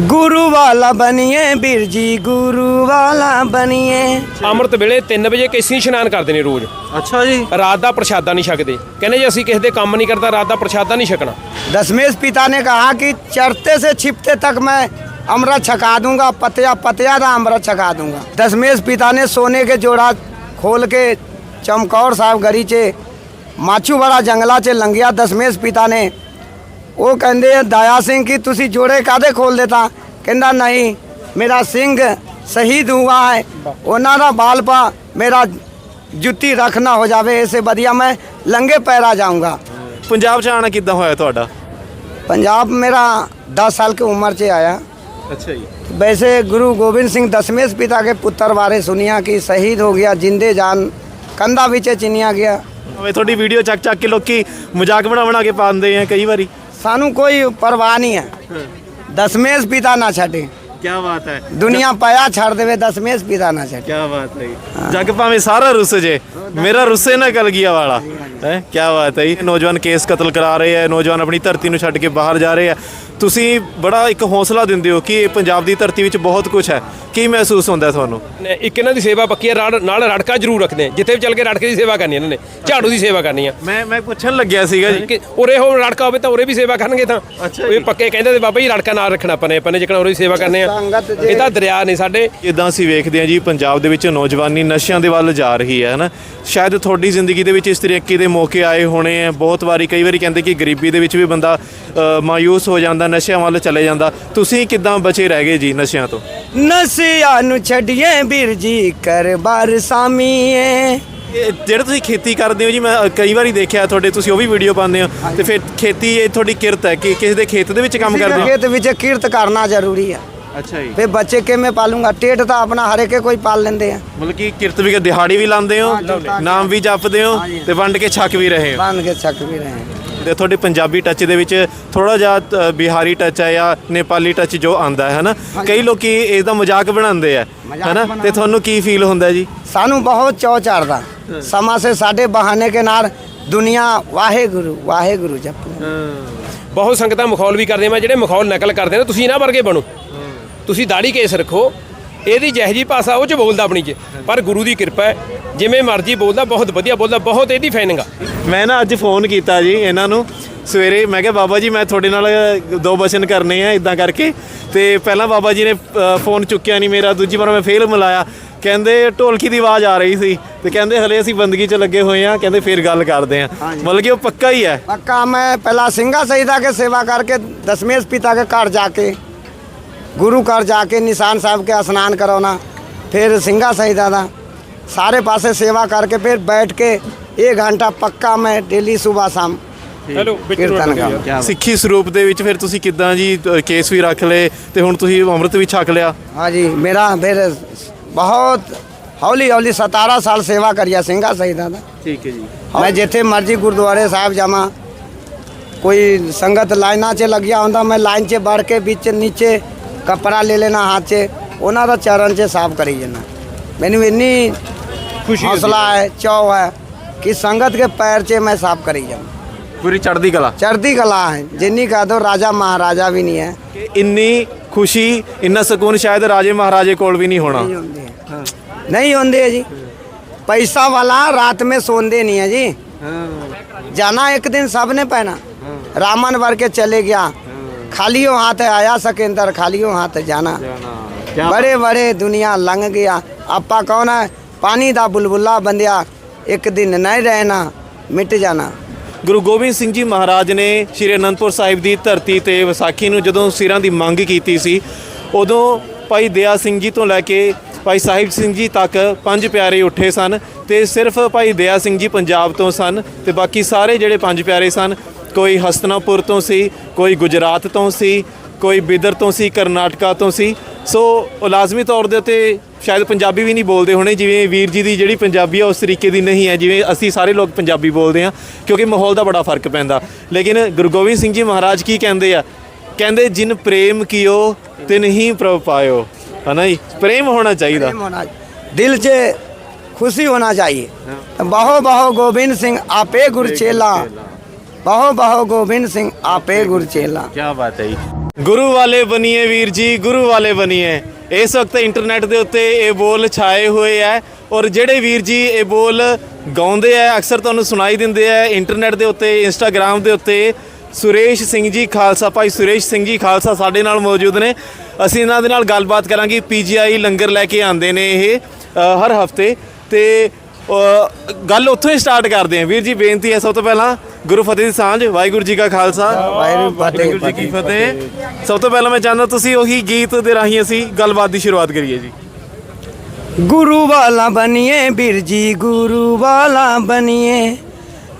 ਗੁਰੂ ਵਾਲਾ ਬਣੀਏ ਵੀਰ ਜੀ ਗੁਰੂ ਵਾਲਾ ਬਣੀਏ ਅੰਮ੍ਰਿਤ ਵੇਲੇ 3 ਵਜੇ ਕੇਸੀ ਇਸ਼ਨਾਨ ਕਰਦੇ ਨੇ ਰੋਜ਼ ਅੱਛਾ ਜੀ ਰਾਤ ਦਾ ਪ੍ਰਸ਼ਾਦਾ ਨਹੀਂ ਛਕਦੇ ਕਹਿੰਦੇ ਜੇ ਅਸੀਂ ਕਿਸੇ ਦੇ ਕੰਮ ਨਹੀਂ ਕਰਦਾ ਰਾਤ ਦਾ ਪ੍ਰਸ਼ਾਦਾ ਨਹੀਂ ਛਕਣਾ दशमेश पिता ने कहा कि चढ़ते से छिपते तक मैं अमृत छका दूंगा पतिया पतिया का अमृत छका दूंगा दशमेश पिता ने सोने के जोड़ा खोल के चमकौर साहब गरीचे ਮਾਛੂ ਵਾਲਾ ਜੰਗਲਾ 'ਚ ਲੰਘਿਆ ਦਸ਼ਮੇਸ਼ ਪਿਤਾ ਨੇ ਉਹ ਕਹਿੰਦੇ ਆ, ਦਇਆ ਸਿੰਘ ਕੀ ਤੁਸੀਂ ਜੋੜੇ ਕਾਦੇ ਖੋਲ ਦਿੱਤਾ ਕਹਿੰਦਾ ਨਹੀਂ ਮੇਰਾ ਸਿੰਘ ਸ਼ਹੀਦ ਹੁਆ ਹੈ ਉਹਨਾਂ ਦਾ ਬਾਲਪਾ ਮੇਰਾ ਜੁੱਤੀ ਰੱਖਣਾ ਹੋ ਜਾਵੇ ਇਸੇ ਵਧੀਆ ਮੈਂ ਲੰਗੇ ਪੈਰਾ ਜਾਊਂਗਾ ਪੰਜਾਬ ਚ ਆਣਾ ਕਿੱਦਾਂ ਹੋਇਆ ਤੁਹਾਡਾ पंजाब मेरा दस साल की उम्र से आया ਅੱਛਾ ਜੀ वैसे गुरु गोविंद सिंह दशमेश पिता के पुत्र बारे सुनिया कि शहीद हो गया जिंदे जान कंधा बिचे चिनिया गया ਵੇ ਤੁਹਾਡੀ ਵੀਡੀਓ ਚੱਕ ਚੱਕ ਕੇ ਲੋਕੀ ਮਜ਼ਾਕ ਬਣਾ ਬਣਾ ਕੇ ਪਾਉਂਦੇ ਆ ਕਈ ਵਾਰੀ ਸਾਨੂੰ ਕੋਈ ਪਰਵਾਹ ਨਹੀਂ ਹੈ। ਦਸਮੇਸ਼ ਪਿਤਾ ਨਾ ਛੱਡੇ। ਕੀ ਬਾਤ ਹੈ। ਦੁਨੀਆ ਪਾਇਆ ਛੱਡ ਦੇਵੇ ਦਸਵੇਂ ਪਿਤਾ ਨਾ ਛੱਡ। ਕੀ ਬਾਤ ਹੈ ਜੀ। ਭਾਵੇਂ ਸਾਰਾ ਰੁੱਸ ਜੇ ਮੇਰਾ ਰੁੱਸੇ ਨਾ ਕਲਗੀਆ ਵਾਲਾ। ਹੈ। ਕੀ ਬਾਤ ਹੈ ਨੌਜਵਾਨ ਕੇਸ ਕਤਲ ਕਰਾ ਰਹੇ ਹੈ ਨੌਜਵਾਨ ਆਪਣੀ ਧਰਤੀ ਨੂੰ ਛੱਡ ਕੇ ਬਾਹਰ ਜਾ ਰਹੇ ਹੈ। ਤੁਸੀਂ ਬੜਾ ਇੱਕ ਹੌਸਲਾ ਦਿੰਦੇ ਹੋ ਕਿ ਇਹ ਪੰਜਾਬ ਦੀ ਧਰਤੀ ਵਿੱਚ ਬਹੁਤ ਕੁਝ ਹੈ। ਕੀ ਮਹਿਸੂਸ ਹੁੰਦਾ ਤੁਹਾਨੂੰ? ਨੇ ਇੱਕ ਇਹਨਾਂ ਦੀ ਸੇਵਾ ਪੱਕੀ ਹੈ ਨਾਲ- ਰੜਕਾ ਜ਼ਰੂਰ ਰੱਖਦੇ ਆ ਜਿੱਥੇ ਵੀ ਚੱਲ ਕੇ ਰੜਕੇ ਦੀ ਸੇਵਾ ਕਰਨੀ ਇਹਨਾਂ ਨੇ। ਝਾੜੂ ਦੀ ਸੇਵਾ ਕਰਨੀ ਆ ਮੈਂ ਮੈਂ ਪੁੱਛਣ ਲੱਗਿਆ ਸੀਗਾ ਜੀ। ਕਿ ਉਰੇ ਹੋ ਰੜਕਾ ਹੋਵੇ ਤਾਂ ਉਰੇ ਵੀ ਸੇਵਾ ਕਰਨਗੇ ਤਾਂ। ਇਹ ਪੱਕੇ ਕਹਿੰਦੇ ਤੇ ਬਾਬਾ ਜੀ ਰੜਕਾ ਨਾਲ ਰੱਖਣਾ ਆਪਾਂ ਨੇ। ਆਪਾਂ ਨੇ ਜਿਕਣਾ ਉਰੇ ਵੀ ਸੇਵਾ ਕਰਨੇ ਆ ਸੰਗਤ ਇਹ ਤਾਂ ਦਰਿਆ ਨੇ ਸਾਡੇ। ਜਿੱਦਾਂ ਅਸੀਂ ਵੇਖਦੇ ਹਾਂ ਜੀ ਪੰਜਾਬ ਦੇ ਵਿੱਚ ਨੌਜਵਾਨੀ ਨਸ਼ਿਆਂ ਦੇ ਵੱਲ ਜਾ ਰਹੀ ਹੈ ਹਨਾ? ਸ਼ਾਇਦ ਤੁਹਾਡੀ ਜ਼ਿੰਦਗੀ ਦੇ ਵਿੱਚ ਇਸ ਤਰੀਕੇ ਦੇ ਮੌਕੇ ਆਏ ਹੋਣੇ ਆ ਬਹੁਤ ਵਾਰੀ ਕਈ ਵਾਰੀ ਕਹਿੰਦੇ ਕਿ ਗਰੀਬੀ ਦੇ ਵਿੱਚ ਵੀ ਬੰਦਾ ਅ, ਹੋ ਜਾਂਦਾ ਨਸ਼ਿਆਂ ਵੱਲ ਚਲੇ ਜਾਂਦਾ। ਤੁਸੀਂ ਕਿੱਦਾਂ ਬਚੇ ਰਹਿ ਗਏ ਜੀ ਨਸ਼ਿਆਂ ਤੋਂ? ਨਸਿਆਂ ਨੂੰ ਛੱਡੀਏ ਵੀਰ ਜੀ ਕਰ ਬਾਰ ਸਾਮੀਏ। ਇਹ ਤੁਸੀਂ ਖੇਤੀ ਕਰਦੇ ਹੋ ਜੀ ਮੈਂ ਕਈ ਵਾਰੀ ਦੇਖਿਆ ਤੁਹਾਡੇ ਤੁਸੀਂ ਉਹ ਵੀ ਵੀਡੀਓ ਪਾਉਂਦੇ ਹੋ। ਤੇ ਫਿਰ ਖੇਤੀ ਇਹ ਤੁਹਾਡੀ ਕਿਰਤ ਹੈ ਕਿ ਕਿਸੇ ਦੇ ਖੇਤ ਦੇ ਵਿੱਚ ਕੰਮ ਕਰਦੇ ਹੋ ਖੇਤ ਵਿੱਚ ਕਿਰਤ ਕਰਨਾ ਜ਼ਰੂਰੀ ਹੈ ਅੱਛਾ ਜੀ। ਫੇ ਬੱਚੇ ਕਿਵੇਂ ਪਾਲੂੰਗਾ? ਟੇਟ ਤਾਂ ਆਪਣਾ ਹਰੇਕੇ ਕੋਈ ਪਾਲ ਲੈਂਦੇ ਆ। ਮਤਲਬ ਕਿ ਕਿਰਤ ਵੀ ਦਿਹਾੜੀ ਵੀ ਲਾਉਂਦੇ ਹੋ ਨਾਮ ਵੀ ਜਪਦੇ ਹੋ ਤੇ ਵੰਡ ਕੇ ਛਕ ਵੀ ਰਹੇ ਹੋ। ਬਣ ਕੇ ਛੱਕ ਵੀ ਰਹੇ ਤੇ ਤੁਹਾਡੇ ਪੰਜਾਬੀ ਟੱਚ ਦੇ ਵਿੱਚ ਥੋੜਾ ਜਿਹਾ ਅ, ਬਿਹਾਰੀ ਟੱਚ ਹੈ ਜਾਂ ਨੇਪਾਲੀ ਟੱਚ ਜੋ ਆਂਦਾ ਹੈ ਹਨਾ? ਕਈ ਲੋਕੀ ਇਸ ਦਾ ਮਜ਼ਾਕ ਬਣਾਉਂਦੇ ਆ ਹਨਾ? ਤੇ। ਤੁਹਾਨੂੰ ਕੀ ਫੀਲ ਹੁੰਦਾ ਜੀ? ਸਾਨੂੰ ਬਹੁਤ ਚੌ ਚੜਦਾ। ਸਮਾਂ ਸੇ ਸਾਡੇ ਬਹਾਨੇ ਕੇ ਨਾਲ ਦੁਨੀਆ ਵਾਹਿਗੁਰੂ ਵਾਹਿਗੁਰੂ ਜਪੋ। ਬਹੁਤ ਸੰਗਤਾਂ ਮਖੌਲ ਵੀ ਕਰਦੇ ਮੈਂ ਜਿਹੜੇ ਮਖੌਲ ਨਕਲ ਕਰਦੇ ਨੇ ਤੁਸੀਂ ਇਹਨਾਂ ਵਰਗੇ ਬਣੋ। ਤੁਸੀਂ ਦਾੜੀ ਕੇਸ ਰੱਖੋ ਇਹਦੀ ਜਿਹੋ ਜੀ ਭਾਸ਼ਾ ਉਹ ਚ ਬੋਲਦਾ ਆਪਣੀ ਚ। ਪਰ ਗੁਰੂ ਦੀ ਕਿਰਪਾ ਹੈ ਜਿਵੇਂ ਮਰਜ਼ੀ ਬੋਲਦਾ ਬਹੁਤ ਵਧੀਆ ਬੋਲਦਾ ਬਹੁਤ ਇਹਦੀ ਫੈਨਿੰਗ ਆ। ਮੈਂ ਨਾ ਅੱਜ ਫੋਨ ਕੀਤਾ ਜੀ ਇਹਨਾਂ ਨੂੰ ਸਵੇਰੇ ਮੈਂ ਕਿਹਾ ਬਾਬਾ ਜੀ ਮੈਂ ਤੁਹਾਡੇ ਨਾਲ ਦੋ ਬਚਨ ਕਰਨੇ ਆ ਇਦਾਂ ਕਰਕੇ। ਤੇ ਪਹਿਲਾਂ ਬਾਬਾ ਜੀ ਨੇ ਫੋਨ ਚੁੱਕਿਆ ਨਹੀਂ ਮੇਰਾ ਦੂਜੀ ਵਾਰ ਮੈਂ ਫੇਲ ਮਿਲਾਇਆ। ਕਹਿੰਦੇ ਢੋਲਕੀ ਦੀ ਆਵਾਜ਼ ਆ ਰਹੀ ਸੀ ਤੇ ਕਹਿੰਦੇ ਹਲੇ ਅਸੀਂ ਬੰਦਗੀ 'ਚ ਲੱਗੇ ਹੋਏ ਆ ਕਹਿੰਦੇ ਫੇਰ ਗੱਲ ਕਰਦੇ ਆ। ਮਤਲਬ ਕਿ ਉਹ ਪੱਕਾ ਹੀ ਹੈ। ਪੱਕਾ ਮੈਂ ਪਹਿਲਾਂ ਸਿੰਘਾ ਸਹੀਦਾ ਕੇ ਸੇਵਾ ਕਰਕੇ ਦਸਮੇਸ਼ ਪਿਤਾ ਕੇ ਘਰ ਜਾ ਕੇ ਗੁਰੂ ਘਰ ਜਾ ਕੇ ਨਿਸ਼ਾਨ ਸਾਹਿਬ ਕੇ ਇਸ਼ਨਾਨ ਕਰਾਉਣਾ ਫਿਰ ਸਿੰਘਾ ਸਹੀਦਾਦਾ ਸਾਰੇ ਪਾਸੇ ਸੇਵਾ ਕਰਕੇ ਫਿਰ ਬੈਠ ਕੇ 1 ਘੰਟਾ ਪੱਕਾ ਮੈਂ ਡੇਲੀ ਸਵੇਰ ਸ਼ਾਮ ਹੈਲੋ ਕੀਰਤਨ ਸਿੱਖੀ ਸਰੂਪ ਦੇ ਵਿੱਚ ਫਿਰ ਤੁਸੀਂ ਕਿਦਾਂ ਜੀ ਕੇਸ ਵੀ ਰੱਖ ਲਏ ਤੇ ਹੁਣ ਤੁਸੀਂ ਅੰਮ੍ਰਿਤ ਵੀ ਛਕ ਲਿਆ? ਹਾਂਜੀ ਮੇਰਾ ਫਿਰ ਬਹੁਤ ਹੌਲੀ ਹੌਲੀ 17 ਸਾਲ ਸੇਵਾ ਕਰਿਆ ਸਿੰਘਾ ਸਹੀਦਾ ਦਾ। ਠੀਕ ਹੈ ਜੀ। ਮੈਂ ਜਿੱਥੇ ਮਰਜ਼ੀ ਗੁਰਦੁਆਰੇ ਸਾਹਿਬ ਜਾਵਾਂ ਕੋਈ ਸੰਗਤ ਲਾਈਨਾਂ 'ਚ ਲੱਗਿਆ ਹੁੰਦਾ ਮੈਂ ਲਾਈਨ 'ਚ ਬੜ ਕੇ ਵਿੱਚ ਨੀਚੇ કપડાં લઈ લેના હાથે ਉਹਨਾਂ ਦਾ ਚਰਨ 'ਚ ਸਾਫ਼ ਕਰੀ ਜਾਣਾ ਮੈਨੂੰ ਇੰਨੀ ਖੁਸ਼ੀ ਹੌਸਲਾ ਹੈ। ਚਾਹ ਹੈ ਕਿ ਸੰਗਤ ਦੇ ਪੈਰ 'ਚ ਮੈਂ ਸਾਫ਼ ਕਰੀ ਜਾਂਦਾ ਪੂਰੀ ਚੜ੍ਹਦੀ ਕਲਾ। ਚੜ੍ਹਦੀ ਕਲਾ ਹੈ ਜਿੰਨੀ ਕਹ ਦੋ ਰਾਜਾ ਮਹਾਰਾਜਾ ਵੀ ਨਹੀਂ ਹੈ। ਕਿ ਇੰਨੀ ਖੁਸ਼ੀ ਇੰਨਾ ਸਕੂਨ ਸ਼ਾਇਦ ਰਾਜੇ ਮਹਾਰਾਜੇ ਕੋਲ ਵੀ ਨਹੀਂ ਹੋਣਾ। ਨਹੀਂ ਹੁੰਦੇ ਜੀ। ਪੈਸਾ ਵਾਲਾ ਰਾਤ ਮੇ ਸੌਂਦੇ ਨਹੀਂ ਹੈ ਜੀ। ਜਾਣਾ ਇੱਕ ਦਿਨ ਸਭ ਨੇ ਪੈਣਾ। ਰਾਮਨ ਵਰ ਕੇ ਚਲੇ ਗਿਆ। खालियों हाथ आया सकेंदर खालियों हाथ जाना बड़े बड़े दुनिया लंघ गया आपा कौन है पानी दा बुलबुला बंदिया एक दिन नहीं रहना मिट जाना ਗੁਰੂ ਗੋਬਿੰਦ ਸਿੰਘ ਜੀ ਮਹਾਰਾਜ ਨੇ ਸ਼੍ਰੀ ਅਨੰਦਪੁਰ ਸਾਹਿਬ ਦੀ ਧਰਤੀ ਤੇ ਵਿਸਾਖੀ ਨੂੰ ਜਦੋਂ ਸਿਰਾਂ ਦੀ ਮੰਗ ਕੀਤੀ ਸੀ ਉਦੋਂ ਭਾਈ ਦਇਆ ਸਿੰਘ ਜੀ ਤੋਂ ਲੈ ਕੇ ਭਾਈ ਸਾਹਿਬ ਸਿੰਘ ਜੀ ਤੱਕ ਪੰਜ ਪਿਆਰੇ ਉੱਠੇ ਸਨ ਤੇ ਸਿਰਫ ਭਾਈ ਦਇਆ ਸਿੰਘ ਜੀ ਪੰਜਾਬ ਤੋਂ ਸਨ ਤੇ ਬਾਕੀ ਸਾਰੇ ਜਿਹੜੇ ਪੰਜ ਪਿਆਰੇ ਸਨ ਕੋਈ ਹਸਤਨਾਪੁਰ ਤੋਂ ਸੀ ਕੋਈ ਗੁਜਰਾਤ ਤੋਂ ਸੀ ਕੋਈ ਬਿਦਰ ਤੋਂ ਸੀ ਕਰਨਾਟਕਾ ਤੋਂ ਸੀ। ਸੋ ਲਾਜ਼ਮੀ ਤੌਰ ਦੇ ਉੱਤੇ ਸ਼ਾਇਦ ਪੰਜਾਬੀ ਵੀ ਨਹੀਂ ਬੋਲਦੇ ਹੋਣੇ ਜਿਵੇਂ ਵੀਰ ਜੀ ਦੀ ਜਿਹੜੀ ਪੰਜਾਬੀ ਆ ਉਸ ਤਰੀਕੇ ਦੀ ਨਹੀਂ ਹੈ ਜਿਵੇਂ ਅਸੀਂ ਸਾਰੇ ਲੋਕ ਪੰਜਾਬੀ ਬੋਲਦੇ ਆ ਕਿਉਂਕਿ ਮਾਹੌਲ ਦਾ ਬੜਾ ਫ਼ਰਕ ਪੈਂਦਾ। ਲੇਕਿਨ ਗੁਰੂ ਗੋਬਿੰਦ ਸਿੰਘ ਜੀ ਮਹਾਰਾਜ ਕੀ ਕਹਿੰਦੇ ਆ? ਕਹਿੰਦੇ ਜਿਨ ਪ੍ਰੇਮ ਕੀਓ ਤਿਨ ਹੀ ਪ੍ਰਭ ਪਾਇਓ। ਹਨਾ ਜੀ? ਪ੍ਰੇਮ ਹੋਣਾ ਚਾਹੀਦਾ। ਦਿਲ 'ਚ ਖੁਸ਼ੀ ਹੋਣਾ ਚਾਹੀਏ। ਬਾਹੋ ਬਾਹੋ ਗੋਬਿੰਦ ਸਿੰਘ ਆਪੇ ਗੁਰਚੇਲਾ। ਬਹੁ ਬਹੁ ਗੋਬਿੰਦ ਸਿੰਘ, ਆਪੇ ਗੁਰ ਚੇਲਾ। ਕੀ ਬਾਤ ਹੈ ਜੀ। ਗੁਰੂ ਵਾਲੇ ਬਣੀਏ ਵੀਰ ਜੀ, ਗੁਰੂ ਵਾਲੇ ਬਣੀਏ। ਇਸ ਵਕਤ ਇੰਟਰਨੈਟ ਦੇ ਉੱਤੇ ਇਹ ਬੋਲ ਛਾਏ ਹੋਏ ਐ ਔਰ ਜਿਹੜੇ ਵੀਰ ਜੀ ਇਹ ਬੋਲ ਗਾਉਂਦੇ ਐ ਅਕਸਰ ਤੁਹਾਨੂੰ ਸੁਣਾਈ ਦਿੰਦੇ ਐ ਇੰਟਰਨੈਟ ਦੇ ਉੱਤੇ ਇੰਸਟਾਗ੍ਰam ਦੇ ਉੱਤੇ। ਸੁਰੇਸ਼ ਸਿੰਘ ਜੀ ਖਾਲਸਾ, ਭਾਈ ਸੁਰੇਸ਼ ਸਿੰਘ ਜੀ ਖਾਲਸਾ ਸਾਡੇ ਨਾਲ ਮੌਜੂਦ ਨੇ। ਅਸੀਂ ਇਹਨਾਂ ਦੇ ਨਾਲ ਗੱਲਬਾਤ ਕਰਾਂਗੇ ਪੀਜੀਆਈ ਲੰਗਰ ਲੈ ਕੇ ਆਉਂਦੇ ਨੇ ਇਹ ਹਰ ਹਫ਼ਤੇ। ਤੇ ਗੱਲ ਉੱਥੋਂ ਹੀ ਸਟਾਰਟ ਕਰਦੇ ਆ ਵੀਰ ਜੀ ਬੇਨਤੀ ਹੈ ਸਭ ਤੋਂ ਪਹਿਲਾਂ ਗੁਰੂ ਫਤਿਹ ਦੀ ਸਾਂਝ ਵਾਹਿਗੁਰੂ ਜੀ ਕਾ ਖਾਲਸਾ। ਵਾਹਿਗੁਰੂ ਵਾਹਿਗੁਰੂ ਜੀ ਕੀ ਫਤਿਹ। ਸਭ ਤੋਂ ਪਹਿਲਾਂ ਮੈਂ ਚਾਹੁੰਦਾ ਤੁਸੀਂ ਉਹੀ ਗੀਤ ਦੇ ਰਾਹੀਂ ਅਸੀਂ ਗੱਲਬਾਤ ਦੀ ਸ਼ੁਰੂਆਤ ਕਰੀਏ ਜੀ। ਗੁਰੂ ਵਾਲਾ ਬਣੀਏ ਵੀਰ ਜੀ ਗੁਰੂ ਵਾਲਾ ਬਣੀਏ।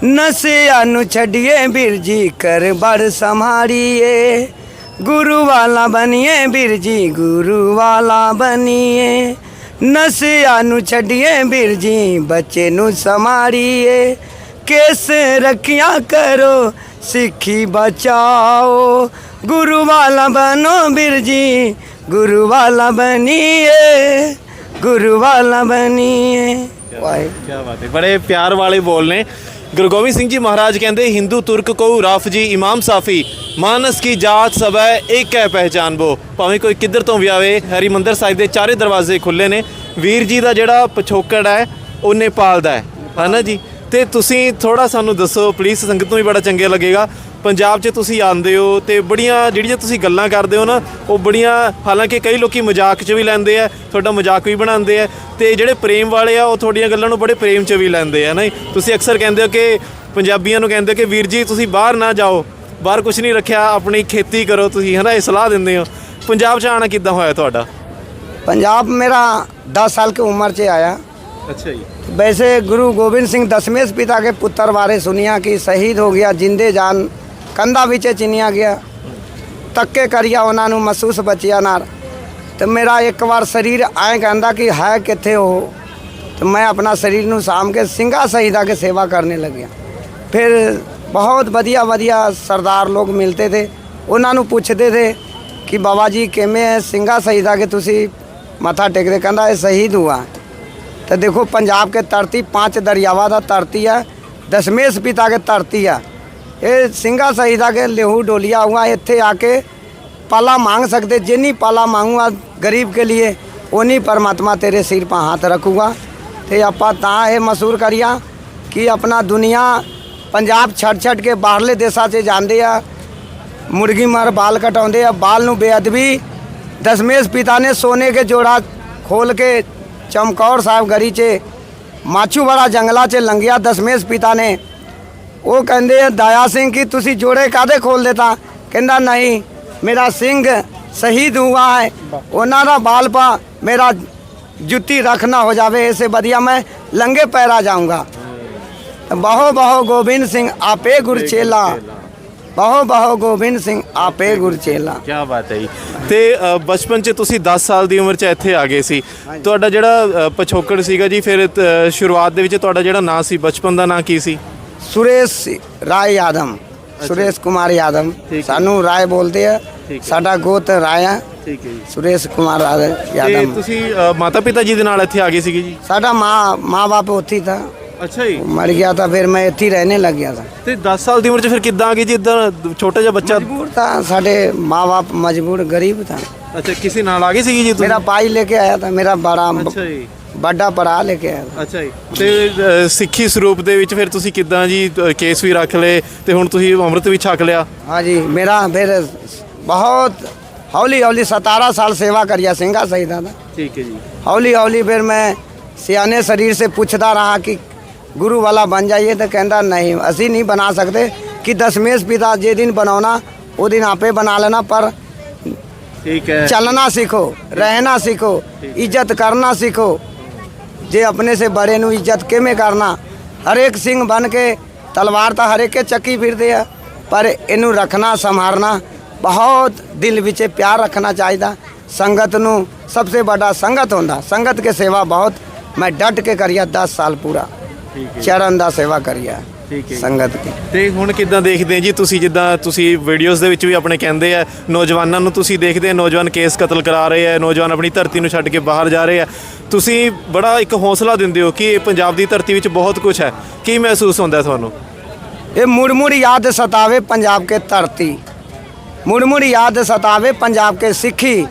ਨਸਿਆਂ ਨੂੰ ਛੱਡੀਏ ਵੀਰ ਜੀ ਕਰ ਬੜ ਸੰਭਾਰੀਏ ਗੁਰੂ ਵਾਲਾ ਬਣੀਏ ਵੀਰ ਜੀ ਗੁਰੂ ਵਾਲਾ ਬਣੀਏ। ਨਸ਼ਿਆਂ ਨੂੰ ਛੱਡੀਏ ਵੀਰ ਜੀ, ਬੱਚੇ ਨੂੰ ਸਮਾਰੀਏ ਕੇਸ ਰੱਖਿਆ ਕਰੋ, ਸਿੱਖੀ ਬਚਾਓ। ਗੁਰੂ ਵਾਲਾ ਬਣੋ ਵੀਰ ਜੀ, ਗੁਰੂ ਵਾਲਾ ਬਣੀਏ। ਗੁਰੂ ਵਾਲਾ ਬਣੀਏ। ਵਾਹ ਕੀ ਬਾਤ ਹੈ। ਬੜੇ ਪਿਆਰ ਵਾਲੇ ਬੋਲ ਨੇ। ਗੁਰੂ ਗੋਬਿੰਦ ਸਿੰਘ ਜੀ ਮਹਾਰਾਜ ਕਹਿੰਦੇ, ਹਿੰਦੂ ਤੁਰਕ ਕੋ ਰਾਫ ਜੀ ਇਮਾਮ ਸਾਫੀ, ਮਾਨਸ ਕੀ ਜਾਤ ਸਭ ਹੈ ਇੱਕ ਹੈ ਪਹਿਚਾਨ ਬੋ। ਭਾਵੇਂ ਕੋਈ ਕਿੱਧਰ ਤੋਂ ਵੀ ਆਵੇ, ਹਰੀਮੰਦਰ ਸਾਹਿਬ ਦੇ ਚਾਰੇ ਦਰਵਾਜ਼ੇ ਖੁੱਲੇ ਨੇ। ਵੀਰ ਜੀ ਦਾ ਜਿਹੜਾ ਪਿਛੋਕੜ ਹੈ, ਉਹ ਨੇਪਾਲ ਦਾ ਹੈ। ਹਨਾ ਜੀ? ਤੇ ਤੁਸੀਂ ਥੋੜਾ ਸਾਨੂੰ ਦੱਸੋ ਪਲੀਜ਼ ਸੰਗਤ ਨੂੰ ਵੀ ਬੜਾ ਚੰਗਾ ਲੱਗੇਗਾ। ਪੰਜਾਬ 'ਚ ਤੁਸੀਂ ਆਉਂਦੇ ਹੋ ਤੇ ਬੜੀਆਂ ਜਿਹੜੀਆਂ ਤੁਸੀਂ ਗੱਲਾਂ ਕਰਦੇ ਹੋ ਨਾ ਉਹ ਬੜੀਆਂ ਹਾਲਾਂਕਿ ਕਈ ਲੋਕੀ ਮਜ਼ਾਕ 'ਚ ਵੀ ਲੈਂਦੇ ਆ ਤੁਹਾਡਾ ਮਜ਼ਾਕ ਵੀ ਬਣਾਉਂਦੇ ਆ ਤੇ ਜਿਹੜੇ ਪ੍ਰੇਮ ਵਾਲੇ ਆ ਉਹ ਤੁਹਾਡੀਆਂ ਗੱਲਾਂ ਨੂੰ ਬੜੇ ਪ੍ਰੇਮ 'ਚ ਵੀ ਲੈਂਦੇ ਆ ਨਹੀਂ ਤੁਸੀਂ ਅਕਸਰ ਕਹਿੰਦੇ ਹੋ ਕਿ ਪੰਜਾਬੀਆਂ ਨੂੰ ਕਹਿੰਦੇ ਹੋ ਕਿ ਵੀਰ ਜੀ ਤੁਸੀਂ ਬਾਹਰ ਨਾ ਜਾਓ ਬਾਹਰ ਕੁਝ ਨਹੀਂ ਰੱਖਿਆ ਆਪਣੀ ਖੇਤੀ ਕਰੋ ਤੁਸੀਂ ਹਨਾ ਇਹ ਸਲਾਹ ਦਿੰਦੇ ਹੋ ਪੰਜਾਬ 'ਚ ਆਣਾ ਕਿੱਦਾਂ ਹੋਇਆ ਤੁਹਾਡਾ पंजाब मेरा दस साल की उम्र से आया ਅੱਛਾ ਜੀ वैसे गुरु गोविंद सिंह दसवें पिता के पुत्र बारे सुनिया कि शहीद हो गया जिंदे जान ਕੰਧਾਂ ਵਿੱਚ ਚਿੰਨਿਆ ਗਿਆ। ਤੱਕੇ ਕਰਿਆ ਉਹਨਾਂ ਨੂੰ ਮਹਿਸੂਸ ਬੱਚਿਆ ਨਾਲ। ਤੇ ਮੇਰਾ ਇੱਕ ਵਾਰ ਸਰੀਰ ਐਂ ਕਹਿੰਦਾ ਕਿ ਹੈ ਕਿੱਥੇ ਉਹ? ਤੇ ਮੈਂ ਆਪਣਾ ਸਰੀਰ ਨੂੰ ਸਾਮ ਕੇ ਸਿੰਘਾ ਸਹੀਦਾ ਕੇ ਸੇਵਾ ਕਰਨ ਲੱਗਿਆ। ਫਿਰ ਬਹੁਤ ਵਧੀਆ ਵਧੀਆ ਸਰਦਾਰ ਲੋਕ ਮਿਲਤੇ ਤੇ ਉਹਨਾਂ ਨੂੰ ਪੁੱਛਦੇ ਥੇ ਕਿ ਬਾਬਾ ਜੀ ਕਿਵੇਂ ਹੈ? ਸਿੰਘਾ ਸਹੀਦਾ ਕੇ ਤੁਸੀਂ ਮੱਥਾ ਟੇਕਦੇ? ਕਹਿੰਦਾ ਇਹ ਸ਼ਹੀਦ ਹੁਆ। ਤੇ ਦੇਖੋ, ਪੰਜਾਬ ਕੇ ਧਰਤੀ ਪੰਜ ਦਰਿਆਵਾਂ ਦਾ ਧਰਤੀ ਆ। ਦਸ਼ਮੇਸ਼ ਪਿਤਾ ਕੇ ਧਰਤੀ ਆ। ਇਹ ਸਿੰਘਾ ਸ਼ਹੀਦਾ ਕੇ ਲਹੂ ਡੋਲਿਆ ਹੁਆ ਇੱਥੇ ਆ ਕੇ ਪਾਲਾ मांग सकते जिन्नी पाला मांगूंगा गरीब के लिए उन्हीं परमात्मा तेरे सिर पर हाथ रखूंगा ਤੇ ਆਪਾਂ ਤਾਂ ਇਹ ਮਸ਼ਹੂਰ ਕਰੀਆ ਕਿ ਆਪਣਾ ਦੁਨੀਆ ਪੰਜਾਬ ਛੱਡ ਛੱਡ ਕੇ ਬਾਹਰਲੇ ਦੇਸ਼ਾਂ 'ਚ ਜਾਂਦੇ ਆ ਮੁਰਗੀ ਮਾਰ ਬਾਲ ਕਟਾਉਂਦੇ ਆ ਬਾਲ ਨੂੰ ਬੇਅਦਬੀ ਦਸ਼ਮੇਸ਼ ਪਿਤਾ ਨੇ ਸੋਨੇ ਕੇ ਜੋੜਾ ਖੋਲ ਕੇ ਚਮਕੌਰ ਸਾਹਿਬ ਗਰੀ 'ਚ ਮਾਛੂ ਵਾਲਾ ਜੰਗਲਾਂ 'ਚ ਲੰਘਿਆ ਦਸ਼ਮੇਸ਼ ਪਿਤਾ ਨੇ ਉਹ ਕਹਿੰਦੇ ਆ ਦਇਆ ਸਿੰਘ ਕਿ ਤੁਸੀਂ ਜੋੜੇ ਕਾਦੇ ਖੋਲ ਦਿੱਤਾ? ਕਹਿੰਦਾ ਨਹੀਂ ਮੇਰਾ ਸਿੰਘ ਸ਼ਹੀਦ ਹੁਆ ਹੈ। ਉਹਨਾਂ ਦਾ ਬਾਲ ਪਾ ਮੇਰਾ ਜੁੱਤੀ ਰੱਖਣਾ ਹੋ ਜਾਵੇ ਇਸੇ ਵਧੀਆ ਮੈਂ ਲੰਗੇ ਪੈਰਾ ਜਾਊਂਗਾ। ਬਹੁ ਬਹੁ ਗੋਬਿੰਦ ਸਿੰਘ ਆਪੇ ਗੁਰਚੇਲਾ ਬਹੁ ਬਹੁ ਗੋਬਿੰਦ ਸਿੰਘ ਆਪੇ ਗੁਰਚੇਲਾ ਕੀ ਬਾਤ ਹੈ ਜੀ। ਤੇ ਅ, ਬਚਪਨ 'ਚ ਤੁਸੀਂ 10 ਸਾਲ ਦੀ ਉਮਰ 'ਚ ਇੱਥੇ ਆ ਗਏ ਸੀ। ਤੁਹਾਡਾ ਜਿਹੜਾ ਅ, ਪਿਛੋਕੜ ਸੀਗਾ ਜੀ ਫਿਰ ਅ, ਸ਼ੁਰੂਆਤ ਦੇ ਵਿੱਚ ਤੁਹਾਡਾ ਜਿਹੜਾ ਨਾਂ ਸੀ ਬਚਪਨ ਦਾ ਨਾਂ ਕੀ ਸੀ? ਸੁਰੇਸ਼ ਰਾਏ ਆਦਮ ਸੁਰੇਸ਼ ਕੁਮਾਰ ਆਦਮ ਸਾਨੂੰ ਰਾਏ ਬੋਲਦੇ ਆ ਸਾਡਾ ਗੋਤ ਰਾਏ ਠੀਕ ਹੈ ਜੀ ਸੁਰੇਸ਼ ਕੁਮਾਰ ਆਦਮ ਤੁਸੀਂ ਮਾਤਾ ਪਿਤਾ ਜੀ ਦੇ ਨਾਲ ਇੱਥੇ ਆ ਗਏ ਸੀਗੇ ਜੀ ਸਾਡਾ ਮਾਂ ਮਾਂ-ਬਾਪ ਉੱਥੇ ਤਾਂ ਅੱਛਾ ਜੀ ਮਰ ਗਿਆ ਤਾਂ ਫਿਰ ਮੈਂ ਇੱਥੇ ਰਹਿਣੇ ਲੱਗ ਗਿਆ ਤਾਂ ਤੇ 10 ਸਾਲ ਦੀ ਉਮਰ 'ਚ ਫਿਰ ਕਿੱਦਾਂ ਆ ਗਏ ਜੀ ਇਦਾਂ ਛੋਟਾ ਜਿਹਾ ਬੱਚਾ ਮਜਬੂਰ ਤਾਂ ਸਾਡੇ ਮਾਂ-ਬਾਪ ਮਜਬੂਰ ਗਰੀਬ ਤਾਂ ਅੱਛਾ ਕਿਸੇ ਨਾਲ ਆ ਗਏ ਸੀਗੇ ਜੀ ਤੁਸੀਂ ਮੇਰਾ ਭਾਈ ਲੈ ਕੇ ਆਇਆ ਤਾਂ ਮੇਰਾ ਬੜਾ ਅੱਛਾ ਜੀ ਵੱਡਾ ਪੜਾ ਲੈ ਕੇ ਆਇਆ। ਅੱਛਾ ਜੀ। ਤੇ ਸਿੱਖੀ ਸਰੂਪ ਦੇ ਵਿੱਚ ਫਿਰ ਤੁਸੀਂ ਕਿੱਦਾਂ ਜੀ ਕੇਸ ਵੀ ਰੱਖ ਲਏ ਤੇ ਹੁਣ ਤੁਸੀਂ ਅੰਮ੍ਰਿਤ ਵੀ ਛਕ ਲਿਆ? ਹਾਂਜੀ ਮੇਰਾ ਫਿਰ ਬਹੁਤ ਹੌਲੀ ਹੌਲੀ 17 ਸਾਲ ਸੇਵਾ ਕਰਿਆ ਸਿੰਘਾ ਸ਼ਹੀਦਾਂ ਦਾ। ਠੀਕ ਹੈ ਜੀ। ਹੌਲੀ ਹੌਲੀ ਫਿਰ ਮੈਂ ਸਿਆਣੇ ਸਰੀਰ ਸੇ ਪੁੱਛਦਾ ਰਹਾ ਕਿ ਗੁਰੂ ਵਾਲਾ ਬਣ ਜਾਈਏ ਤਾਂ ਕਹਿੰਦਾ ਨਹੀਂ ਅਸੀਂ ਨਹੀਂ ਬਣਾ ਸਕਦੇ ਕਿ ਦਸ਼ਮੇਸ਼ ਪਿਤਾ ਜੇ ਦਿਨ ਬਣਾਉਣਾ ਉਹ ਦਿਨ ਆਪੇ ਬਣਾ ਲੈਣਾ ਪਰ ਠੀਕ ਹੈ। ਚੱਲਣਾ ਸਿੱਖੋ ਰਹਿਣਾ ਸਿੱਖੋ ਇੱਜ਼ਤ ਕਰਨਾ ਸਿੱਖੋ। ਜੇ ਆਪਣੇ ਸੇ ਬੜੇ ਨੂੰ ਇੱਜ਼ਤ ਕਿਵੇਂ ਕਰਨਾ? ਹਰੇਕ ਸਿੰਘ ਬਣ ਕੇ ਤਲਵਾਰ ਤਾਂ ਹਰੇਕੇ ਚੱਕੀ ਫਿਰਦੇ ਆ ਪਰ ਇਹਨੂੰ ਰੱਖਣਾ ਸੰਭਾਲਣਾ ਬਹੁਤ ਦਿਲ ਵਿੱਚ ਪਿਆਰ ਰੱਖਣਾ ਚਾਹੀਦਾ। ਸੰਗਤ ਨੂੰ ਸਭ ਤੋਂ ਵੱਡਾ ਸੰਗਤ ਹੁੰਦਾ। ਸੰਗਤ ਕੇ ਸੇਵਾ ਬਹੁਤ ਮੈਂ ਡਟ ਕੇ ਕਰਿਆ 10 ਸਾਲ ਪੂਰਾ। ਚਰਨ ਦਾ ਸੇਵਾ ਕਰਿਆ। ਠੀਕ ਹੈ। ਸੰਗਤ ਕੀ। ਤੇ ਹੁਣ ਕਿੱਦਾਂ ਦੇਖਦੇ ਜੀ ਤੁਸੀਂ ਜਿੱਦਾਂ ਤੁਸੀਂ ਵੀਡੀਓਜ਼ ਦੇ ਵਿੱਚ ਵੀ ਆਪਣੇ ਕਹਿੰਦੇ ਆ ਨੌਜਵਾਨਾਂ ਨੂੰ ਤੁਸੀਂ ਦੇਖਦੇ ਆ ਨੌਜਵਾਨ ਕੇਸ ਕਤਲ ਕਰਾ ਰਹੇ ਆ ਨੌਜਵਾਨ ਆਪਣੀ ਧਰਤੀ ਨੂੰ ਛੱਡ ਕੇ ਬਾਹਰ ਜਾ ਰਹੇ ਆ। ਤੁਸੀਂ ਬੜਾ ਇੱਕ ਹੌਸਲਾ ਦਿੰਦੇ ਹੋ ਕਿ ਇਹ ਪੰਜਾਬ ਦੀ ਧਰਤੀ ਵਿੱਚ ਬਹੁਤ ਕੁਝ ਹੈ। ਕੀ ਮਹਿਸੂਸ ਹੁੰਦਾ ਤੁਹਾਨੂੰ? ਇਹ ਮੁੜ ਮੁੜ ਯਾਦ ਸਤਾਵੇ ਪੰਜਾਬ ਕੇ ਧਰਤੀ। ਮੁੜ ਮੁੜ ਯਾਦ ਸਤਾਵੇ ਪੰਜਾਬ ਕੇ ਸਿੱਖੀ।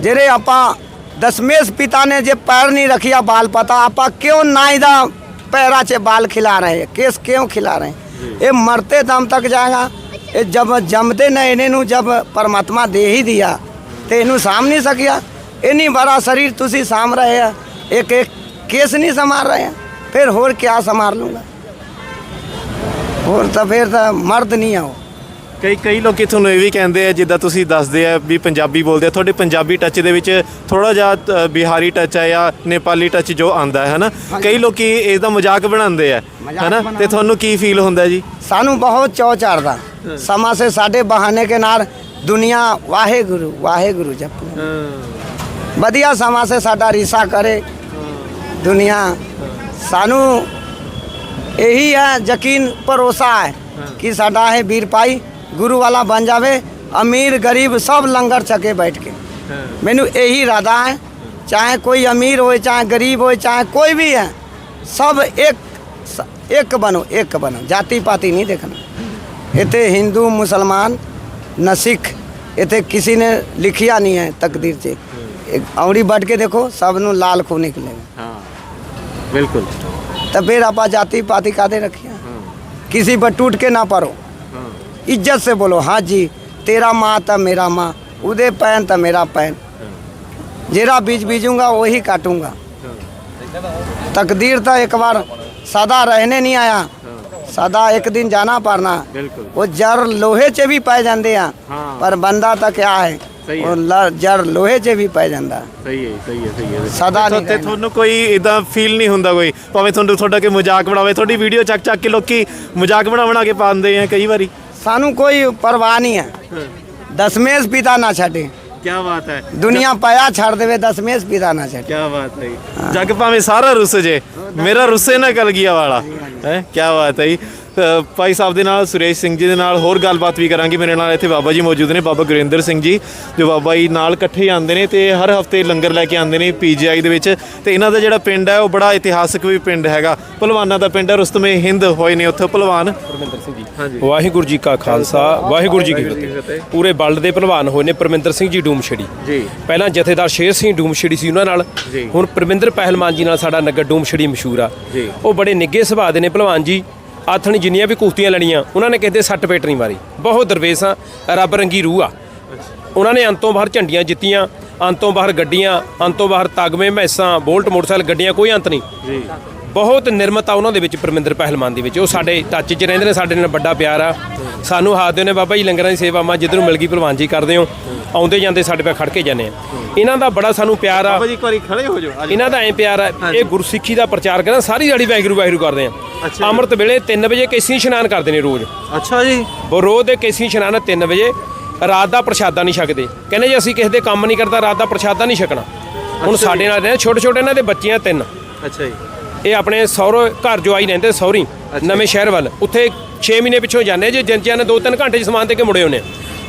ਜਿਹੜੇ ਆਪਾਂ ਦਸਮੇਸ਼ ਪਿਤਾ ਨੇ ਜੇ ਪੈਰ ਨਹੀਂ ਰੱਖਿਆ ਬਾਲ ਪਤਾ ਆਪਾਂ ਕਿਉਂ ਨਾਈ ਦਾ ਪੈਰਾਂ 'ਚ ਬਾਲ ਖਿਲਾ ਰਹੇ ਹੈ ਕੇਸ ਕਿਉਂ ਖਿਲਾ ਰਹੇ ਹੈ? ਇਹ ਮਰਤੇ ਦਮ ਤੱਕ ਜਾਏਗਾ ਇਹ ਜਬ ਜੰਮਦੇ ਨੇ ਇਹਨੇ ਨੂੰ ਜਬ ਪਰਮਾਤਮਾ ਦੇ ਹੀ ਦਿਆ ਤੇ ਇਹਨੂੰ ਸਾਂਭ ਨਹੀਂ ਸਕਿਆ ਇੰਨੀ ਬੜਾ ਸਰੀਰ ਤੁਸੀਂ ਸਾਂਭ ਰਹੇ ਆ ਇੱਕ ਇੱਕ ਕੇਸ ਨਹੀਂ ਸੰਭਾਲ ਰਹੇ ਆ ਫਿਰ ਹੋਰ ਕਿਆ ਸੰਭਾਲ ਲੂੰਗਾ ਹੋਰ ਤਾਂ ਫਿਰ ਤਾਂ ਮਰਦ ਨਹੀਂ ਆ ਉਹ ਕਈ ਕਈ ਲੋਕੀ ਤੁਹਾਨੂੰ ਇਹ ਵੀ ਕਹਿੰਦੇ ਆ ਜਿੱਦਾਂ ਤੁਸੀਂ ਦੱਸਦੇ ਆ ਵੀ ਪੰਜਾਬੀ ਬੋਲਦੇ ਆ ਤੁਹਾਡੇ ਪੰਜਾਬੀ ਟੱਚ ਦੇ ਵਿੱਚ ਥੋੜਾ ਜਿਹਾ ਅ, ਬਿਹਾਰੀ ਟੱਚ ਆ ਜਾਂ ਨੇਪਾਲੀ ਟੱਚ ਜੋ ਆਂਦਾ ਹੈ ਹਨਾ? ਕਈ ਲੋਕੀ ਇਸ ਦਾ ਮਜ਼ਾਕ ਬਣਾਉਂਦੇ ਆ ਮਜ਼ਾਕ ਹਨਾ? ਤੇ ਬਣਾਉਂਦੇ। ਤੁਹਾਨੂੰ ਕੀ ਫੀਲ ਹੁੰਦਾ ਜੀ? ਸਾਨੂੰ ਬਹੁਤ ਚੌ ਚੜਦਾ ਸਮਾਂ ਸੇ ਸਾਡੇ ਬਹਾਨੇ ਕੇ ਨਾਲ ਦੁਨੀਆ ਵਾਹਿਗੁਰੂ ਵਾਹਿਗੁਰੂ ਜਪ। ਵਧੀਆ ਸਮਾਂ ਸੇ ਸਾਡਾ ਰੀਸਾ ਕਰੇ। ਦੁਨੀਆ ਸਾਨੂੰ ਇਹੀ ਹੈ ਯਕੀਨ ਭਰੋਸਾ ਹੈ ਕਿ ਸਾਡਾ ਹੈ ਵੀਰ ਭਾਈ ਗੁਰੂ ਵਾਲਾ ਬਣ ਜਾਵੇ ਅਮੀਰ ਗਰੀਬ ਸਭ ਲੰਗਰ ਛਕੇ ਬੈਠ ਕੇ। ਮੈਨੂੰ ਇਹੀ ਇਰਾਦਾ ਹੈ ਚਾਹੇ ਕੋਈ ਅਮੀਰ ਹੋਏ ਚਾਹੇ ਗਰੀਬ ਹੋਏ ਚਾਹੇ ਕੋਈ ਵੀ ਹੈ ਸਭ ਇੱਕ ਇੱਕ ਬਣੋ ਇੱਕ ਬਣੋ ਜਾਤੀ ਪਾਤੀ ਨਹੀਂ ਦੇਖਣਾ। ਇੱਥੇ ਹਿੰਦੂ ਮੁਸਲਮਾਨ ਨਾ ਸਿੱਖ ਇੱਥੇ ਕਿਸੇ ਨੇ ਲਿਖਿਆ ਨਹੀਂ ਹੈ ਤਕਦੀਰ 'ਚ। ਔੜੀ ਵੱਟ ਕੇ ਦੇਖੋ ਸਭ ਨੂੰ ਲਾਲ ਖੂਨ ਨਿਕਲੇਗਾ। ਹਾਂ ਬਿਲਕੁਲ। ਤਾਂ ਫਿਰ ਆਪਾਂ ਜਾਤੀ ਪਾਤੀ ਕਾਦੇ ਰੱਖਿਆ? ਕਿਸੇ ਪਰ ਟੁੱਟ ਕੇ ਨਾ ਪਰੋ इज्जत से बोलो हाँ जी तेरा माँ था मेरा माँ उदे पैन था मेरा पैन जेरा बीज बीजूंगा वही काटूंगा तकदीर तो एक बार सदा रहने नहीं आया सदा एक दिन जाना पड़ना ਬਿਲਕੁਲ वो जर लोहे च भी पाए जाते हैं हाँ। पर बंदा तो क्या है सही है। वो ल- जर लोहे च भी पाए जाता ਸਹੀ ਹੈ ਸਹੀ ਹੈ ਸਹੀ ਹੈ ਸਦਾ ਤੇ- ਨਹੀਂ ਤੇ ਰਹਿਣਾ। ਤੁਹਾਨੂੰ ਕੋਈ ਇਦਾਂ ਫੀਲ ਨਹੀਂ ਹੁੰਦਾ ਕੋਈ ਭਾਵੇਂ ਤੁਹਾਨੂੰ ਤੁਹਾਡਾ ਕੋਈ ਮਜ਼ਾਕ ਬਣਾਵੇ ਤੁਹਾਡੀ ਵੀਡੀਓ ਚੱਕ ਚੱਕ ਕੇ ਲੋਕੀ ਮਜ਼ਾਕ ਬਣਾ ਬਣਾ ਕੇ ਪਾਉਂਦੇ ਆ ਕਈ ਵਾਰੀ ਸਾਨੂੰ ਕੋਈ ਪਰਵਾਹ ਨਹੀਂ ਹੈ। ਦਸਮੇਸ਼ ਪਿਤਾ ਨਾ ਛੱਡੇ। ਕੀ ਬਾਤ ਹੈ। ਦੁਨੀਆ ਪਾਇਆ ਛੱਡ ਦੇਵੇ ਦਸਮੇਸ਼ ਪਿਤਾ ਨਾ ਛੱਡੇ। ਕੀ ਬਾਤ ਹੈ ਜੱਗ ਭਾਵੇਂ ਸਾਰਾ ਰੁੱਸ ਜੇ ਮੇਰਾ ਰੁੱਸੇ ਨਾ ਕਲ ਗਿਆ ਵਾਲਾ ਹੈ ਕੀ ਬਾਤ ਹੈ ਭਾਈ ਸਾਹਿਬ ਦੇ ਨਾਲ ਸੁਰੇਸ਼ ਸਿੰਘ ਜੀ ਦੇ ਨਾਲ ਹੋਰ ਗੱਲਬਾਤ ਵੀ ਕਰਾਂਗੇ। ਮੇਰੇ ਨਾਲ ਇੱਥੇ ਬਾਬਾ ਜੀ ਮੌਜੂਦ ਨੇ ਬਾਬਾ ਗੁਰਿੰਦਰ ਸਿੰਘ ਜੀ ਜੋ ਬਾਬਾ ਜੀ ਨਾਲ ਇਕੱਠੇ ਆਉਂਦੇ ਨੇ ਤੇ ਹਰ ਹਫ਼ਤੇ ਲੰਗਰ ਲੈ ਕੇ ਆਉਂਦੇ ਨੇ ਪੀਜੀਆਈ ਦੇ ਵਿੱਚ। ਤੇ ਇਹਨਾਂ ਦਾ ਜਿਹੜਾ ਪਿੰਡ ਹੈ ਉਹ ਬੜਾ ਇਤਿਹਾਸਕ ਵੀ ਪਿੰਡ ਹੈਗਾ। ਪਹਿਲਵਾਨਾਂ ਦਾ ਪਿੰਡ ਹੈ ਰੁਸਤਮੇ ਹਿੰਦ ਹੋਏ ਨੇ ਉੱਥੇ ਪਹਿਲਵਾਨ ਪਰਮਿੰਦਰ ਸਿੰਘ ਜੀ। ਹਾਂਜੀ। ਵਾਹਿਗੁਰੂ ਜੀ ਕਾ ਖਾਲਸਾ ਵਾਹਿਗੁਰੂ ਜੀ ਕੀ ਫਤਿਹ। ਪੂਰੇ ਵਰਲਡ ਦੇ ਪਹਿਲਵਾਨ ਹੋਏ ਨੇ ਪਰਮਿੰਦਰ ਸਿੰਘ ਜੀ ਡੂਮਛੜੀ ਜੀ। ਪਹਿਲਾਂ ਜਥੇਦਾਰ ਸ਼ੇਰ ਸਿੰਘ ਡੂਮਛੜੀ ਸੀ ਉਹਨਾਂ ਨਾਲ। ਜੀ। ਹੁਣ ਪਰਮਿੰਦਰ ਪਹਿਲਵਾਨ ਜੀ ਨਾਲ ਸਾਡਾ ਨਗਰ ਡੂਮਛੜੀ ਮਸ਼ਹੂਰ ਆ। ਜੀ। ਉਹ ਬੜੇ ਨਿੱਗੇ ਸੁਭਾਅ ਦੇ ਨੇ ਪਹਿਲਵਾਨ ਜੀ। ਆਥਣ ਜਿੰਨੀਆਂ ਵੀ ਕੁਸ਼ਤੀਆਂ ਲੜੀਆਂ ਉਹਨਾਂ ਨੇ ਕਿਸੇ ਦੇ ਸੱਟ ਪੇਟ ਨਹੀਂ ਮਾਰੀ। ਬਹੁਤ ਦਰਵੇਸ਼ ਆ ਰੱਬ ਰੰਗੀ ਰੂਹ ਆ। ਉਹਨਾਂ ਨੇ ਅੰਤੋਂ ਬਾਹਰ ਝੰਡੀਆਂ ਜਿੱਤੀਆਂ ਅੰਤੋਂ ਬਾਹਰ ਗੱਡੀਆਂ ਅੰਤੋਂ ਬਾਹਰ ਤਗਮੇ ਮੈਸਾਂ ਬੋਲਟ ਮੋਟਰਸਾਈਕਲ ਗੱਡੀਆਂ ਕੋਈ ਅੰਤ ਨਹੀਂ। ਜੀ। ਬਹੁਤ ਨਿਰਮਤਾ ਉਹਨਾਂ ਦੇ ਵਿੱਚ ਪਰਮਿੰਦਰ ਪਹਿਲਵਾਨ ਦੇ ਵਿੱਚ। ਉਹ ਸਾਡੇ ਟੱਚ 'ਚ ਰਹਿੰਦੇ ਨੇ ਸਾਡੇ ਨਾਲ ਵੱਡਾ ਪਿਆਰ ਆ। ਸਾਨੂੰ ਹਾਥ ਦੇ ਨੇ ਬਾਬਾ ਜੀ ਲੰਗਰਾਂ ਦੀ ਸੇਵਾ ਮਾ ਜਿੱਧਰ ਨੂੰ ਮਿਲ ਗਈ ਪਹਿਲਵਾਨ ਜੀ ਕਰਦੇ ਹੋ। ਆਉਂਦੇ ਜਾਂਦੇ ਸਾਡੇ ਪਾ ਖੜ ਕੇ ਜਾਂਦੇ ਆ। ਇਹਨਾਂ ਦਾ ਬੜਾ ਸਾਨੂੰ ਪਿਆਰ ਆ। ਬਾਬਾ ਜੀ ਇੱਕ ਵਾਰੀ ਖੜੇ ਹੋ ਜਾਓ ਇਹਨਾਂ ਦਾ ਐ ਪਿਆਰ ਆ। ਇਹ ਗੁਰਸਿੱਖੀ ਦਾ ਪ੍ਰਚਾਰ ਕਰਨ ਸਾਰੀ ਦਿਹਾੜੀ ਵਾਹਿਗੁਰੂ ਵਾਹਿਗੁਰੂ ਕਰਦੇ ਆ। ਅੰਮ੍ਰਿਤ ਵੇਲੇ 3 ਵਜੇ ਕੇਸੀ ਇਸ਼ਨਾਨ ਕਰਦੇ ਨੇ ਰੋਜ਼। ਅੱਛਾ ਜੀ। ਉਹ ਰੋਜ਼ ਦੇ ਕੇਸੀ ਇਸ਼ਨਾਨ 3 ਵਜੇ। ਰਾਤ ਦਾ ਪ੍ਰਸ਼ਾਦਾ ਨਹੀਂ ਛਕਦੇ। ਕਹਿੰਦੇ ਜੇ ਅਸੀਂ ਕਿਸੇ ਦੇ ਕੰਮ ਨਹੀਂ ਕਰਦਾ ਰਾਤ ਦਾ ਪ੍ਰਸ਼ਾਦਾ ਨਹੀਂ ਛਕਣਾ। ਹੁਣ ਸਾਡੇ ਨਾਲ ਰਹਿੰਦੇ ਛੋਟੇ ਛੋਟੇ ਇਹਨਾਂ ਦੇ ਬੱਚੇ ਆ ਤਿੰਨ। ਅੱਛਾ ਜੀ। ਇਹ ਆਪਣੇ ਸਹੁਰੇ ਘਰ ਜੋ ਆਈ ਰਹਿੰਦੇ ਸੌਰੀ ਨਵੇਂ ਸ਼ਹਿਰ ਵੱਲ। ਉੱਥੇ 6 ਮਹੀਨੇ ਪਿੱਛੋਂ ਜਾਂਦੇ ਜੇ ਜੰਚਿਆਂ ਨੇ 2-3 ਘੰਟੇ ਚ ਸਮਾਨ ਦੇ ਕੇ ਮੁੜੇ ਆਉਨੇ